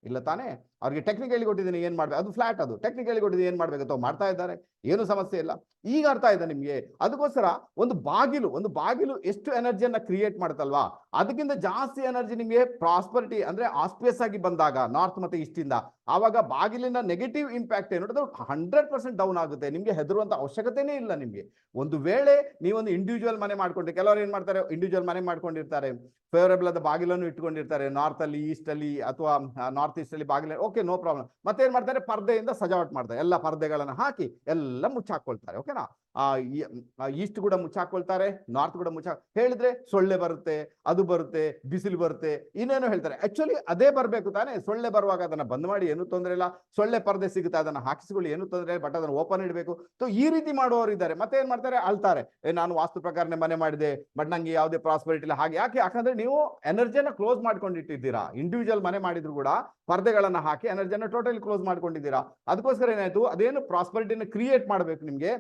ಇಲ್ಲ ತಾನೇ? ಅವ್ರಿಗೆ ಟೆಕ್ನಿಕಲಿ ಕೊಟ್ಟಿದ್ದೀನಿ, ಏನು ಮಾಡಬೇಕು? ಅದು ಫ್ಲಾಟ್ ಅದು. ಟೆಕ್ನಿಕಲಿ ಕೊಟ್ಟಿದ್ದೀನಿ, ಏನು ಮಾಡ್ಬೇಕು? ಅಥವಾ ಮಾಡ್ತಾ ಇದ್ದಾರೆ? ಏನು ಸಮಸ್ಯೆ ಇಲ್ಲ. ಈಗ ಅರ್ಥ ಆಯ್ತಾ ನಿಮಗೆ? ಅದಕ್ಕೋಸ್ಕರ ಒಂದು ಬಾಗಿಲು ಒಂದು ಬಾಗಿಲು ಎಷ್ಟು ಎನರ್ಜಿಯನ್ನು ಕ್ರಿಯೇಟ್ ಮಾಡುತ್ತಲ್ವಾ? ಅದಕ್ಕಿಂತ ಜಾಸ್ತಿ ಎನರ್ಜಿ ನಿಮಗೆ ಪ್ರಾಸ್ಪರಿಟಿ ಅಂದರೆ ಆಸ್ಪಿಯಸ್ ಆಗಿ ಬಂದಾಗ ನಾರ್ತ್ ಮತ್ತೆ ಈಸ್ಟಿಂದ ಇಂದ, ಆವಾಗ ಬಾಗಿಲಿನ ನೆಗೆಟಿವ್ ಇಂಪ್ಯಾಕ್ಟ್ ಏನು? ಹಂಡ್ರೆಡ್ ಪರ್ಸೆಂಟ್ ಡೌನ್ ಆಗುತ್ತೆ. ನಿಮಗೆ ಹೆದರುವಂಥ ಅವಶ್ಯಕತೆನೇ ಇಲ್ಲ ನಿಮಗೆ. ಒಂದು ವೇಳೆ ನೀವೊಂದು ಇಂಡಿವಿಜುವಲ್ ಮನೆ ಮಾಡ್ಕೊಂಡ್ರೆ, ಕೆಲವರು ಏನು ಮಾಡ್ತಾರೆ? ಇಂಡಿವಿಜುವಲ್ ಮನೆ ಮಾಡ್ಕೊಂಡಿರ್ತಾರೆ. ಫೇವರೇಬಲ್ ಆದ ಬಾಗಿಲನ್ನು ಇಟ್ಕೊಂಡಿರ್ತಾರೆ. ನಾರ್ತಲ್ಲಿ ಈಸ್ಟಲ್ಲಿ ಅಥವಾ ನಾರ್ತ್ ಈಸ್ಟಲ್ಲಿ ಅಲ್ಲಿ ಬಾಗಿಲ ಓಕೆ ನೋ ಪ್ರಾಬ್ಲಮ್ ಮತ್ತೇನ್ ಮಾಡ್ತಾರೆ? ಪರ್ದೆಯಿಂದ ಸಜಾವಟ್ ಮಾಡ್ತಾರೆ. ಎಲ್ಲ ಪರ್ದೆಗಳನ್ನ ಹಾಕಿ ಎಲ್ಲ ಮುಚ್ಚಾಕೊಳ್ತಾರೆ ಓಕೆನಾ ಆ ಈಸ್ಟ್ ಕೂಡ ಮುಚ್ಚಾಕೊಳ್ತಾರೆ, ನಾರ್ತ್ ಕೂಡ ಮುಚ್ಚಾ ಹೇಳಿದ್ರೆ ಸೊಳ್ಳೆ ಬರುತ್ತೆ, ಅದು ಬರುತ್ತೆ, ಬಿಸಿಲು ಬರುತ್ತೆ, ಇನ್ನೇನೋ ಹೇಳ್ತಾರೆ. ಆಕ್ಚುಲಿ ಅದೇ ಬರಬೇಕು ತಾನೇ, ಸೊಳ್ಳೆ ಬರುವಾಗ ಅದನ್ನ ಬಂದ್ ಮಾಡಿ ಏನು ತೊಂದರೆ ಇಲ್ಲ, ಸೊಳ್ಳೆ ಪರದೆ ಸಿಗುತ್ತೆ, ಅದನ್ನ ಹಾಕಿಸಿಕೊಳ್ಳಿ, ಏನು ತೊಂದರೆ ಬಟ್ ಅದನ್ನ ಓಪನ್ ಇಡಬೇಕು. ಸೊ ಈ ರೀತಿ ಮಾಡುವವರು ಇದ್ದಾರೆ, ಮತ್ತೆ ಏನ್ ಮಾಡ್ತಾರೆ? ಅಳ್ತಾರೆ. ನಾನು ವಾಸ್ತು ಪ್ರಕಾರನೇ ಮನೆ ಮಾಡಿದೆ ಬಟ್ ನಂಗೆ ಯಾವುದೇ ಪ್ರಾಸ್ಪರಿಟಿ ಇಲ್ಲ. ಹಾಗೆ, ಯಾಕೆ? ಯಾಕಂದ್ರೆ ನೀವು ಎನರ್ಜಿಯನ್ನ ಕ್ಲೋಸ್ ಮಾಡ್ಕೊಂಡಿಟ್ಟಿದ್ದೀರಾ. ಇಂಡಿವಿಜುವಲ್ ಮನೆ ಮಾಡಿದ್ರು ಕೂಡ ಪರ್ದೆಗಳನ್ನ ಹಾಕಿ ಎನರ್ಜಿಯನ್ನ ಟೋಟಲಿ ಕ್ಲೋಸ್ ಮಾಡ್ಕೊಂಡಿದ್ದೀರಾ. ಅದಕ್ಕೋಸ್ಕರ ಏನಾಯ್ತು? ಅದೇನು ಪ್ರಾಸ್ಪರಿಟಿನ ಕ್ರಿಯೇಟ್ ಮಾಡ್ಬೇಕು ನಿಮ್ಗೆ.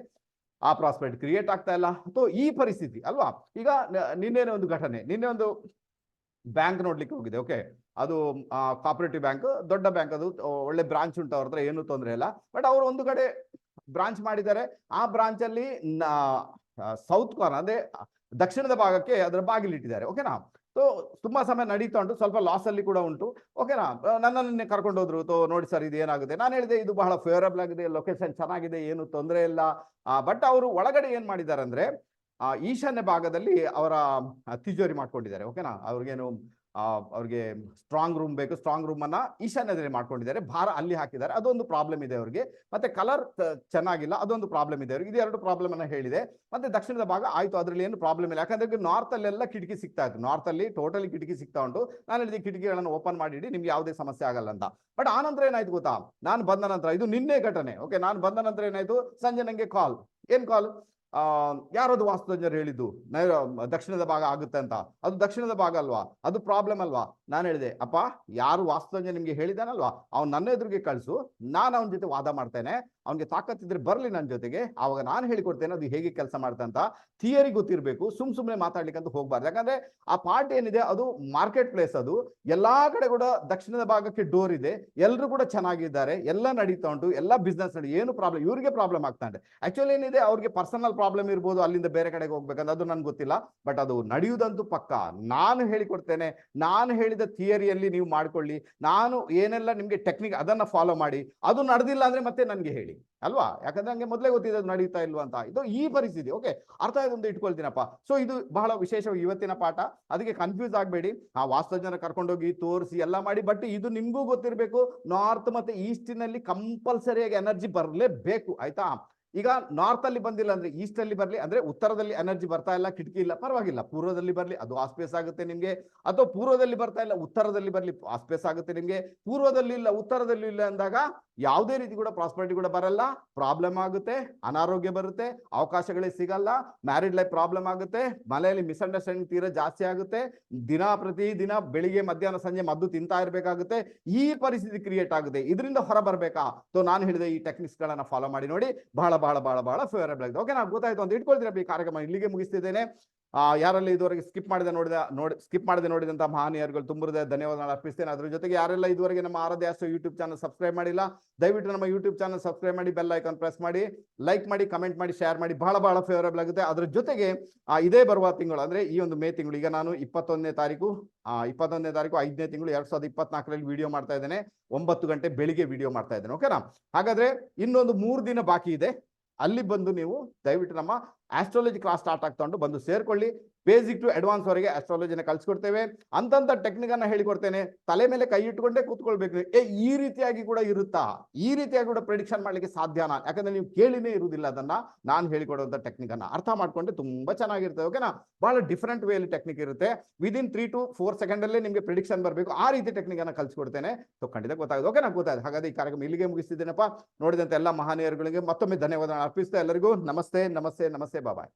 ಆ ಪ್ರಾಸ್ಪೆಕ್ಟ್ ಕ್ರಿಯೇಟ್ ಆಗ್ತಾ ಇಲ್ಲ. ಅಥವಾ ಈ ಪರಿಸ್ಥಿತಿ, ಅಲ್ವಾ? ಈಗ ನಿನ್ನೆ ಒಂದು ಘಟನೆ, ನಿನ್ನೆ ಒಂದು ಬ್ಯಾಂಕ್ ನೋಡ್ಲಿಕ್ಕೆ ಹೋಗಿದೆ ಓಕೆ ಅದು ಕಾಪರೇಟಿವ್ ಬ್ಯಾಂಕ್ ದೊಡ್ಡ ಬ್ಯಾಂಕ್ ಅದು ಒಳ್ಳೆ ಬ್ರಾಂಚ್ ಉಂಟು ಅವ್ರ ಹತ್ರ, ಏನು ತೊಂದರೆ ಇಲ್ಲ. ಬಟ್ ಅವರು ಒಂದು ಕಡೆ ಬ್ರಾಂಚ್ ಮಾಡಿದ್ದಾರೆ. ಆ ಬ್ರಾಂಚ್ ಅಲ್ಲಿ ಸೌತ್ ಕಾರ್ನರ್ ಅಂದ್ರೆ ದಕ್ಷಿಣದ ಭಾಗಕ್ಕೆ ಅದರ ಬಾಗಿಲಿಟ್ಟಿದ್ದಾರೆ ಓಕೆನಾ ಸೊ ತುಂಬಾ ಸಮಯ ನಡೀತಾ ಉಂಟು ಸ್ವಲ್ಪ ಲಾಸ್ ಅಲ್ಲಿ ಕೂಡ ಉಂಟು. ಓಕೆನಾ ನನ್ನನ್ನೇ ಕರ್ಕೊಂಡು ಹೋದ್ರು ತೋ ನೋಡಿ ಸರ್ ಇದು ಏನಾಗುತ್ತೆ. ನಾನು ಹೇಳಿದೆ ಇದು ಬಹಳ ಫೇವರಬಲ್ ಆಗಿದೆ ಲೊಕೇಶನ್ ಚೆನ್ನಾಗಿದೆ ಏನು ತೊಂದರೆ ಇಲ್ಲ. ಬಟ್ ಅವರು ಒಳಗಡೆ ಏನ್ ಮಾಡಿದ್ದಾರೆ ಅಂದ್ರೆ ಆ, ಈಶಾನ್ಯ ಭಾಗದಲ್ಲಿ ಅವರ ತಿಜೋರಿ ಮಾಡ್ಕೊಂಡಿದ್ದಾರೆ. ಓಕೆನಾ ಅವ್ರಿಗೇನು ಅವ್ರಿಗೆ ಸ್ಟ್ರಾಂಗ್ ರೂಮ್ ಬೇಕು ಸ್ಟ್ರಾಂಗ್ ರೂಮ್ ಅನ್ನ ಈಶಾನ್ಯದಲ್ಲಿ ಮಾಡ್ಕೊಂಡಿದ್ದಾರೆ. ಭಾರ ಅಲ್ಲಿ ಹಾಕಿದ್ದಾರೆ. ಅದೊಂದು ಪ್ರಾಬ್ಲಮ್ ಇದೆ ಅವ್ರಿಗೆ. ಮತ್ತೆ ಕಲರ್ ಚೆನ್ನಾಗಿಲ್ಲ. ಅದೊಂದು ಪ್ರಾಬ್ಲಮ್ ಇದೆ ಅವ್ರಿಗೆ. ಇದು ಎರಡು ಪ್ರಾಬ್ಲಮ್ ಅನ್ನ ಹೇಳಿದೆ. ಮತ್ತೆ ದಕ್ಷಿಣದ ಭಾಗ ಆಯ್ತು. ಅದರಲ್ಲಿ ಏನು ಪ್ರಾಬ್ಲಮ್ ಇಲ್ಲ. ಯಾಕಂದ್ರೆ ನಾರ್ತ್ ಅಲ್ಲೆಲ್ಲ ಕಿಟಕಿ ಸಿಗ್ತಾ ಇತ್ತು. ನಾರ್ತ್ ಅಲ್ಲಿ ಟೋಟಲಿ ಕಿಟಕಿ ಸಿಗ್ತಾ ಉಂಟು. ನಾನು ಹೇಳಿದ ಕಿಟಕಿಗಳನ್ನು ಓಪನ್ ಮಾಡಿಡಿ ನಿಮ್ಗೆ ಯಾವುದೇ ಸಮಸ್ಯೆ ಆಗಲ್ಲ ಅಂತ. ಬಟ್ ಆ ನಂತರ ಏನಾಯ್ತು ಗೊತ್ತಾ? ನಾನು ಬಂದ ನಂತರ, ಇದು ನಿನ್ನೆ ಘಟನೆ. ಓಕೆ ನಾನು ಬಂದ ನಂತರ ಏನಾಯ್ತು? ಸಂಜೆ ನಂಗೆ ಕಾಲ್ ಏನ್ ಕಾಲ್ ಆ, ಯಾರದು ವಾಸ್ತುತಜ್ಞರು ಹೇಳಿದ್ದು? ದಕ್ಷಿಣದ ಭಾಗ ಆಗುತ್ತೆ ಅಂತ. ಅದು ದಕ್ಷಿಣದ ಭಾಗ ಅಲ್ವಾ? ಅದು ಪ್ರಾಬ್ಲಮ್ ಅಲ್ವಾ? ನಾನು ಹೇಳಿದೆ, ಅಪ್ಪ, ಯಾರು ವಾಸ್ತುತಜ್ಞ ನಿಮ್ಗೆ ಹೇಳಿದಾನಲ್ವಾ ಅವ್ನು ನನ್ನ ಎದುರಿಗೆ ಕಳಿಸು. ನಾನು ಅವನ ಜೊತೆ ವಾದ ಮಾಡ್ತೇನೆ. ಅವ್ನಿಗೆ ತಾಕತ್ತಿದ್ರೆ ಬರಲಿ ನನ್ನ ಜೊತೆಗೆ. ಆವಾಗ ನಾನು ಹೇಳಿಕೊಡ್ತೇನೆ ಅದು ಹೇಗೆ ಕೆಲಸ ಮಾಡುತ್ತೆ ಅಂತ ಥಿಯರಿ ಗೊತ್ತಿರಬೇಕು. ಸುಮ್ ಸುಮ್ಮನೆ ಮಾತಾಡ್ಲಿಕ್ಕೆ ಅಂತ ಹೋಗ್ಬಾರ್ದು. ಯಾಕಂದ್ರೆ ಆ ಪಾರ್ಟ್ ಏನಿದೆ ಅದು ಮಾರ್ಕೆಟ್ ಪ್ಲೇಸ್ ಅದು. ಎಲ್ಲಾ ಕಡೆ ಕೂಡ ದಕ್ಷಿಣದ ಭಾಗಕ್ಕೆ ಡೋರ್ ಇದೆ. ಎಲ್ಲರೂ ಕೂಡ ಚೆನ್ನಾಗಿದ್ದಾರೆ. ಎಲ್ಲ ನಡೀತಾ ಉಂಟು. ಎಲ್ಲ ಬಿಸ್ನೆಸ್ ನಡಿ, ಏನು ಪ್ರಾಬ್ಲಮ್ ಇವರಿಗೆ ಪ್ರಾಬ್ಲಮ್ ಆಗ್ತಾ ಇದೆ ಆಕ್ಚುಲಿ ಏನಿದೆ ಅವ್ರಿಗೆ ಪರ್ಸನಲ್ ಪ್ರಾಬ್ಲಮ್ ಇರ್ಬೋದು, ಅಲ್ಲಿಂದ ಬೇರೆ ಕಡೆಗೆ ಹೋಗ್ಬೇಕಂತ. ಅದು ನನ್ಗೆ ಗೊತ್ತಿಲ್ಲ. ಬಟ್ ಅದು ನಡೆಯುವುದಂತೂ ಪಕ್ಕ. ನಾನು ಹೇಳಿಕೊಡ್ತೇನೆ. ನಾನು ಹೇಳಿದ ಥಿಯರಿಯಲ್ಲಿ ನೀವು ಮಾಡ್ಕೊಳ್ಳಿ. ನಾನು ಏನೆಲ್ಲ ನಿಮಗೆ ಟೆಕ್ನಿಕ್ ಅದನ್ನ ಫಾಲೋ ಮಾಡಿ. ಅದು ನಡೆದಿಲ್ಲ ಅಂದ್ರೆ ಮತ್ತೆ ನನಗೆ ಹೇಳಿ. ಅಲ್ವಾ? ಯಾಕಂದ್ರೆ ನಂಗೆ ಮೊದಲೇ ಗೊತ್ತಿದೆ ನಡೀತಾ ಇಲ್ವಾ ಅಂತ. ಇದು ಈ ಪರಿಸ್ಥಿತಿ. ಓಕೆ ಅರ್ಥ ಆಯ್ತು ಇಟ್ಕೊಳ್ತೀನಪ್ಪ. ಸೊ ಇದು ಬಹಳ ವಿಶೇಷವಾಗಿ ಇವತ್ತಿನ ಪಾಠ. ಅದಕ್ಕೆ ಕನ್ಫ್ಯೂಸ್ ಆಗಬೇಡಿ. ಆ ವಾಸ್ತುಜನ ಕರ್ಕೊಂಡೋಗಿ ತೋರಿಸಿ ಎಲ್ಲ ಮಾಡಿ ಬಟ್ ಇದು ನಿಮ್ಗೂ ಗೊತ್ತಿರಬೇಕು. ನಾರ್ತ್ ಮತ್ತೆ ಈಸ್ಟಿನಲ್ಲಿ ಕಂಪಲ್ಸರಿಯಾಗಿ ಎನರ್ಜಿ ಬರಲೇಬೇಕು. ಆಯ್ತಾ? ಈಗ ನಾರ್ತ್ ಅಲ್ಲಿ ಬಂದಿಲ್ಲ ಅಂದ್ರೆ ಈಸ್ಟ್ ಅಲ್ಲಿ ಬರಲಿ, ಅಂದ್ರೆ ಉತ್ತರದಲ್ಲಿ ಎನರ್ಜಿ ಬರ್ತಾ ಇಲ್ಲ, ಕಿಟಕಿ ಇಲ್ಲ. ಪರವಾಗಿಲ್ಲ. ಪೂರ್ವದಲ್ಲಿ ಬರಲಿ, ಅದು ಆಸ್ಪೇಸ್ ಆಗುತ್ತೆ ನಿಮ್ಗೆ. ಅಥವಾ ಪೂರ್ವದಲ್ಲಿ ಬರ್ತಾ ಇಲ್ಲ, ಉತ್ತರದಲ್ಲಿ ಬರಲಿ ಆಸ್ಪೇಸ್ ಆಗುತ್ತೆ ನಿಮ್ಗೆ. ಪೂರ್ವದಲ್ಲಿ ಇಲ್ಲ, ಉತ್ತರದಲ್ಲಿ ಇಲ್ಲ ಅಂದಾಗ ಯಾವುದೇ ರೀತಿ ಕೂಡ ಪ್ರಾಸ್ಪರಿಟಿ ಕೂಡ ಬರಲ್ಲ ಪ್ರಾಬ್ಲಮ್ ಆಗುತ್ತೆ, ಅನಾರೋಗ್ಯ ಬರುತ್ತೆ, ಅವಕಾಶಗಳೇ ಸಿಗಲ್ಲ ಮ್ಯಾರಿಡ್ ಲೈಫ್ ಪ್ರಾಬ್ಲಮ್ ಆಗುತ್ತೆ, ಮನೆಯಲ್ಲಿ ಮಿಸ್ಅಂಡರ್ಸ್ಟ್ಯಾಂಡಿಂಗ್ ತೀರಾ ಜಾಸ್ತಿ ಆಗುತ್ತೆ, ದಿನ ಪ್ರತಿ ದಿನ ಬೆಳಿಗ್ಗೆ, ಮಧ್ಯಾಹ್ನ, ಸಂಜೆ ಮದ್ದು ತಿಂತಾ ಇರಬೇಕಾಗುತ್ತೆ, ಈ ಪರಿಸ್ಥಿತಿ ಕ್ರಿಯೇಟ್ ಆಗುತ್ತೆ. ಇದರಿಂದ ಹೊರ ಬರಬೇಕಾ ಸೊ ನಾನು ಹೇಳಿದೆ ಈ ಟೆಕ್ನಿಕ್ಸ್ ಗಳನ್ನ ಫಾಲೋ ಮಾಡಿ ನೋಡಿ, ಬಹಳ ಬಹಳ ಬಹಳ ಬಹಳ ಫೇವರಬಲ್ ಆಗಿದೆ. ಓಕೆ ನಾವು ಗೊತ್ತಾಯ್ತು ಅಂತ ಇಟ್ಕೊಳ್ತೀರ? ಈ ಕಾರ್ಯಕ್ರಮ ಇಲ್ಲಿಗೆ ಮುಗಿಸ್ತಿದ್ದೇನೆ. ಆ ಯಾರೆಲ್ಲ ಇದುವರೆಗೆ ಸ್ಕಿಪ್ ಮಾಡಿದ ನೋಡಿದ ನೋಡಿ ಸ್ಕಿಪ್ ಮಾಡಿದೆ ನೋಡಿದಂತ ಮಹಾನೀಯರುಗಳು ತುಂಬ ಧನ್ಯವಾದ ಅರ್ಪಿಸ್ತೇನೆ. ಅದ್ರ ಜೊತೆಗೆ ಯಾರೆಲ್ಲ ಇದುವರೆಗೆ ನಮ್ಮ ಆರಾಧ್ಯ ಅಷ್ಟು ಯೂಟ್ಯೂಬ್ ಚಾನಲ್ ಸಬ್ಸ್ಕ್ರೈಬ್ ಮಾಡಿಲ್ಲ ದಯವಿಟ್ಟು ನಮ್ಮ ಯೂಟ್ಯೂಬ್ ಚಾನಲ್ ಸಬ್ಸ್ಕ್ರೈಬ್ ಮಾಡಿ ಬೆಲ್ ಐಕಾನ್ ಪ್ರೆಸ್ ಮಾಡಿ ಲೈಕ್ ಮಾಡಿ ಕಮೆಂಟ್ ಮಾಡಿ ಶೇರ್ ಮಾಡಿ ಬಹಳ ಬಹಳ ಫೇವರಬಲ್ ಆಗುತ್ತೆ. ಅದ್ರ ಜೊತೆಗೆ ಇದೇ ಬರುವ ತಿಂಗಳು ಅಂದ್ರೆ ಈ ಒಂದು ಮೇ ತಿಂಗಳು ಈಗ ನಾನು ಇಪ್ಪತ್ತೊಂದನೇ ತಾರೀಕು ಆ, ಇಪ್ಪತ್ತೊಂದನೇ ತಾರೀಕು ಐದನೇ ತಿಂಗಳು ಎರಡ್ ಸಾವಿರದ ಇಪ್ಪತ್ನಾಲ್ಕರಲ್ಲಿ ವಿಡಿಯೋ ಮಾಡ್ತಾ ಇದ್ದೇನೆ. ಒಂಬತ್ತು ಗಂಟೆ ಬೆಳಿಗ್ಗೆ ವಿಡಿಯೋ ಮಾಡ್ತಾ ಇದ್ದೇನೆ ಓಕೆನಾ ಹಾಗಾದ್ರೆ ಇನ್ನೊಂದು ಮೂರು ದಿನ ಬಾಕಿ ಇದೆ. ಅಲ್ಲಿ ಬಂದು ನೀವು ದಯವಿಟ್ಟು ನಮ್ಮ ಆಸ್ಟ್ರಾಲಜಿ ಕ್ಲಾಸ್ ಸ್ಟಾರ್ಟ್ ಆಗ್ತಾ ಉಂಟು ಬಂದು ಸೇರ್ಕೊಳ್ಳಿ. ಬೇಸಿಕ್ ಟು ಅಡ್ವಾನ್ಸ್ ವರೆಗೆ ಆಸ್ಟ್ರಾಲಜಿನ ಕಲ್ಸ್ಕೊಡ್ತೇವೆ. ಅಂತಂತ ಟೆಕ್ನಿಕ್ ಅನ್ನ ಹೇಳಿಕೊಡ್ತೇನೆ. ತಲೆ ಮೇಲೆ ಕೈ ಇಟ್ಕೊಂಡೇ ಕೂತ್ಕೊಳ್ಬೇಕು. ಏ, ಈ ರೀತಿಯಾಗಿ ಕೂಡ ಇರುತ್ತಾ? ಈ ರೀತಿಯಾಗಿ ಕೂಡ ಪ್ರಿಡಿಕ್ಷನ್ ಮಾಡ್ಲಿಕ್ಕೆ ಸಾಧ್ಯನಾ? ಯಾಕಂದ್ರೆ ನೀವು ಕೇಳಿನೇ ಇರುವುದಿಲ್ಲ ಅದನ್ನ. ನಾನು ಟೆಕ್ನಿಕ್ ಅನ್ನ ಅರ್ಥ ಮಾಡ್ಕೊಂಡ್ರೆ ತುಂಬಾ ಚೆನ್ನಾಗಿರ್ತದೆ ಓಕೆನಾ ಬಹಳ ಡಿಫ್ರೆಂಟ್ ವೇಲಿ ಟೆಕ್ನಿಕ್ ಇರುತ್ತೆ. Within three to four second ಅಲ್ಲೇ ನಿಮಗೆ ಪ್ರಿಡಿಕ್ಷನ್ ಬರಬೇಕು. ಆ ರೀತಿ ಟೆಕ್ನಿಕ್ ಅನ್ನ ಕಲ್ಸ್ಕೊಡ್ತೇನೆ. ಸೊ ಖಂಡಿತ ಗೊತ್ತಾಗುತ್ತೆ. ಓಕೆನಾ ಗೊತ್ತಾಗುತ್ತೆ ಹಾಗಾದ್ರೆ ಈ ಕಾರ್ಯಕ್ರಮ ಇಲ್ಲಿಗೆ ಮುಗಿಸ್ತಿದ್ದೇನಪ್ಪ. ನೋಡಿದಂತ ಎಲ್ಲ ಮಹಾನೀಯರುಗಳಿಗೆ ಮತ್ತೊಮ್ಮೆ ಧನ್ಯವಾದ ಅರ್ಪಿಸ್ತಾ ಎಲ್ಲರಿಗೂ. ನಮಸ್ತೆ ನಮಸ್ತೆ ನಮಸ್ತೆ. Bye-bye.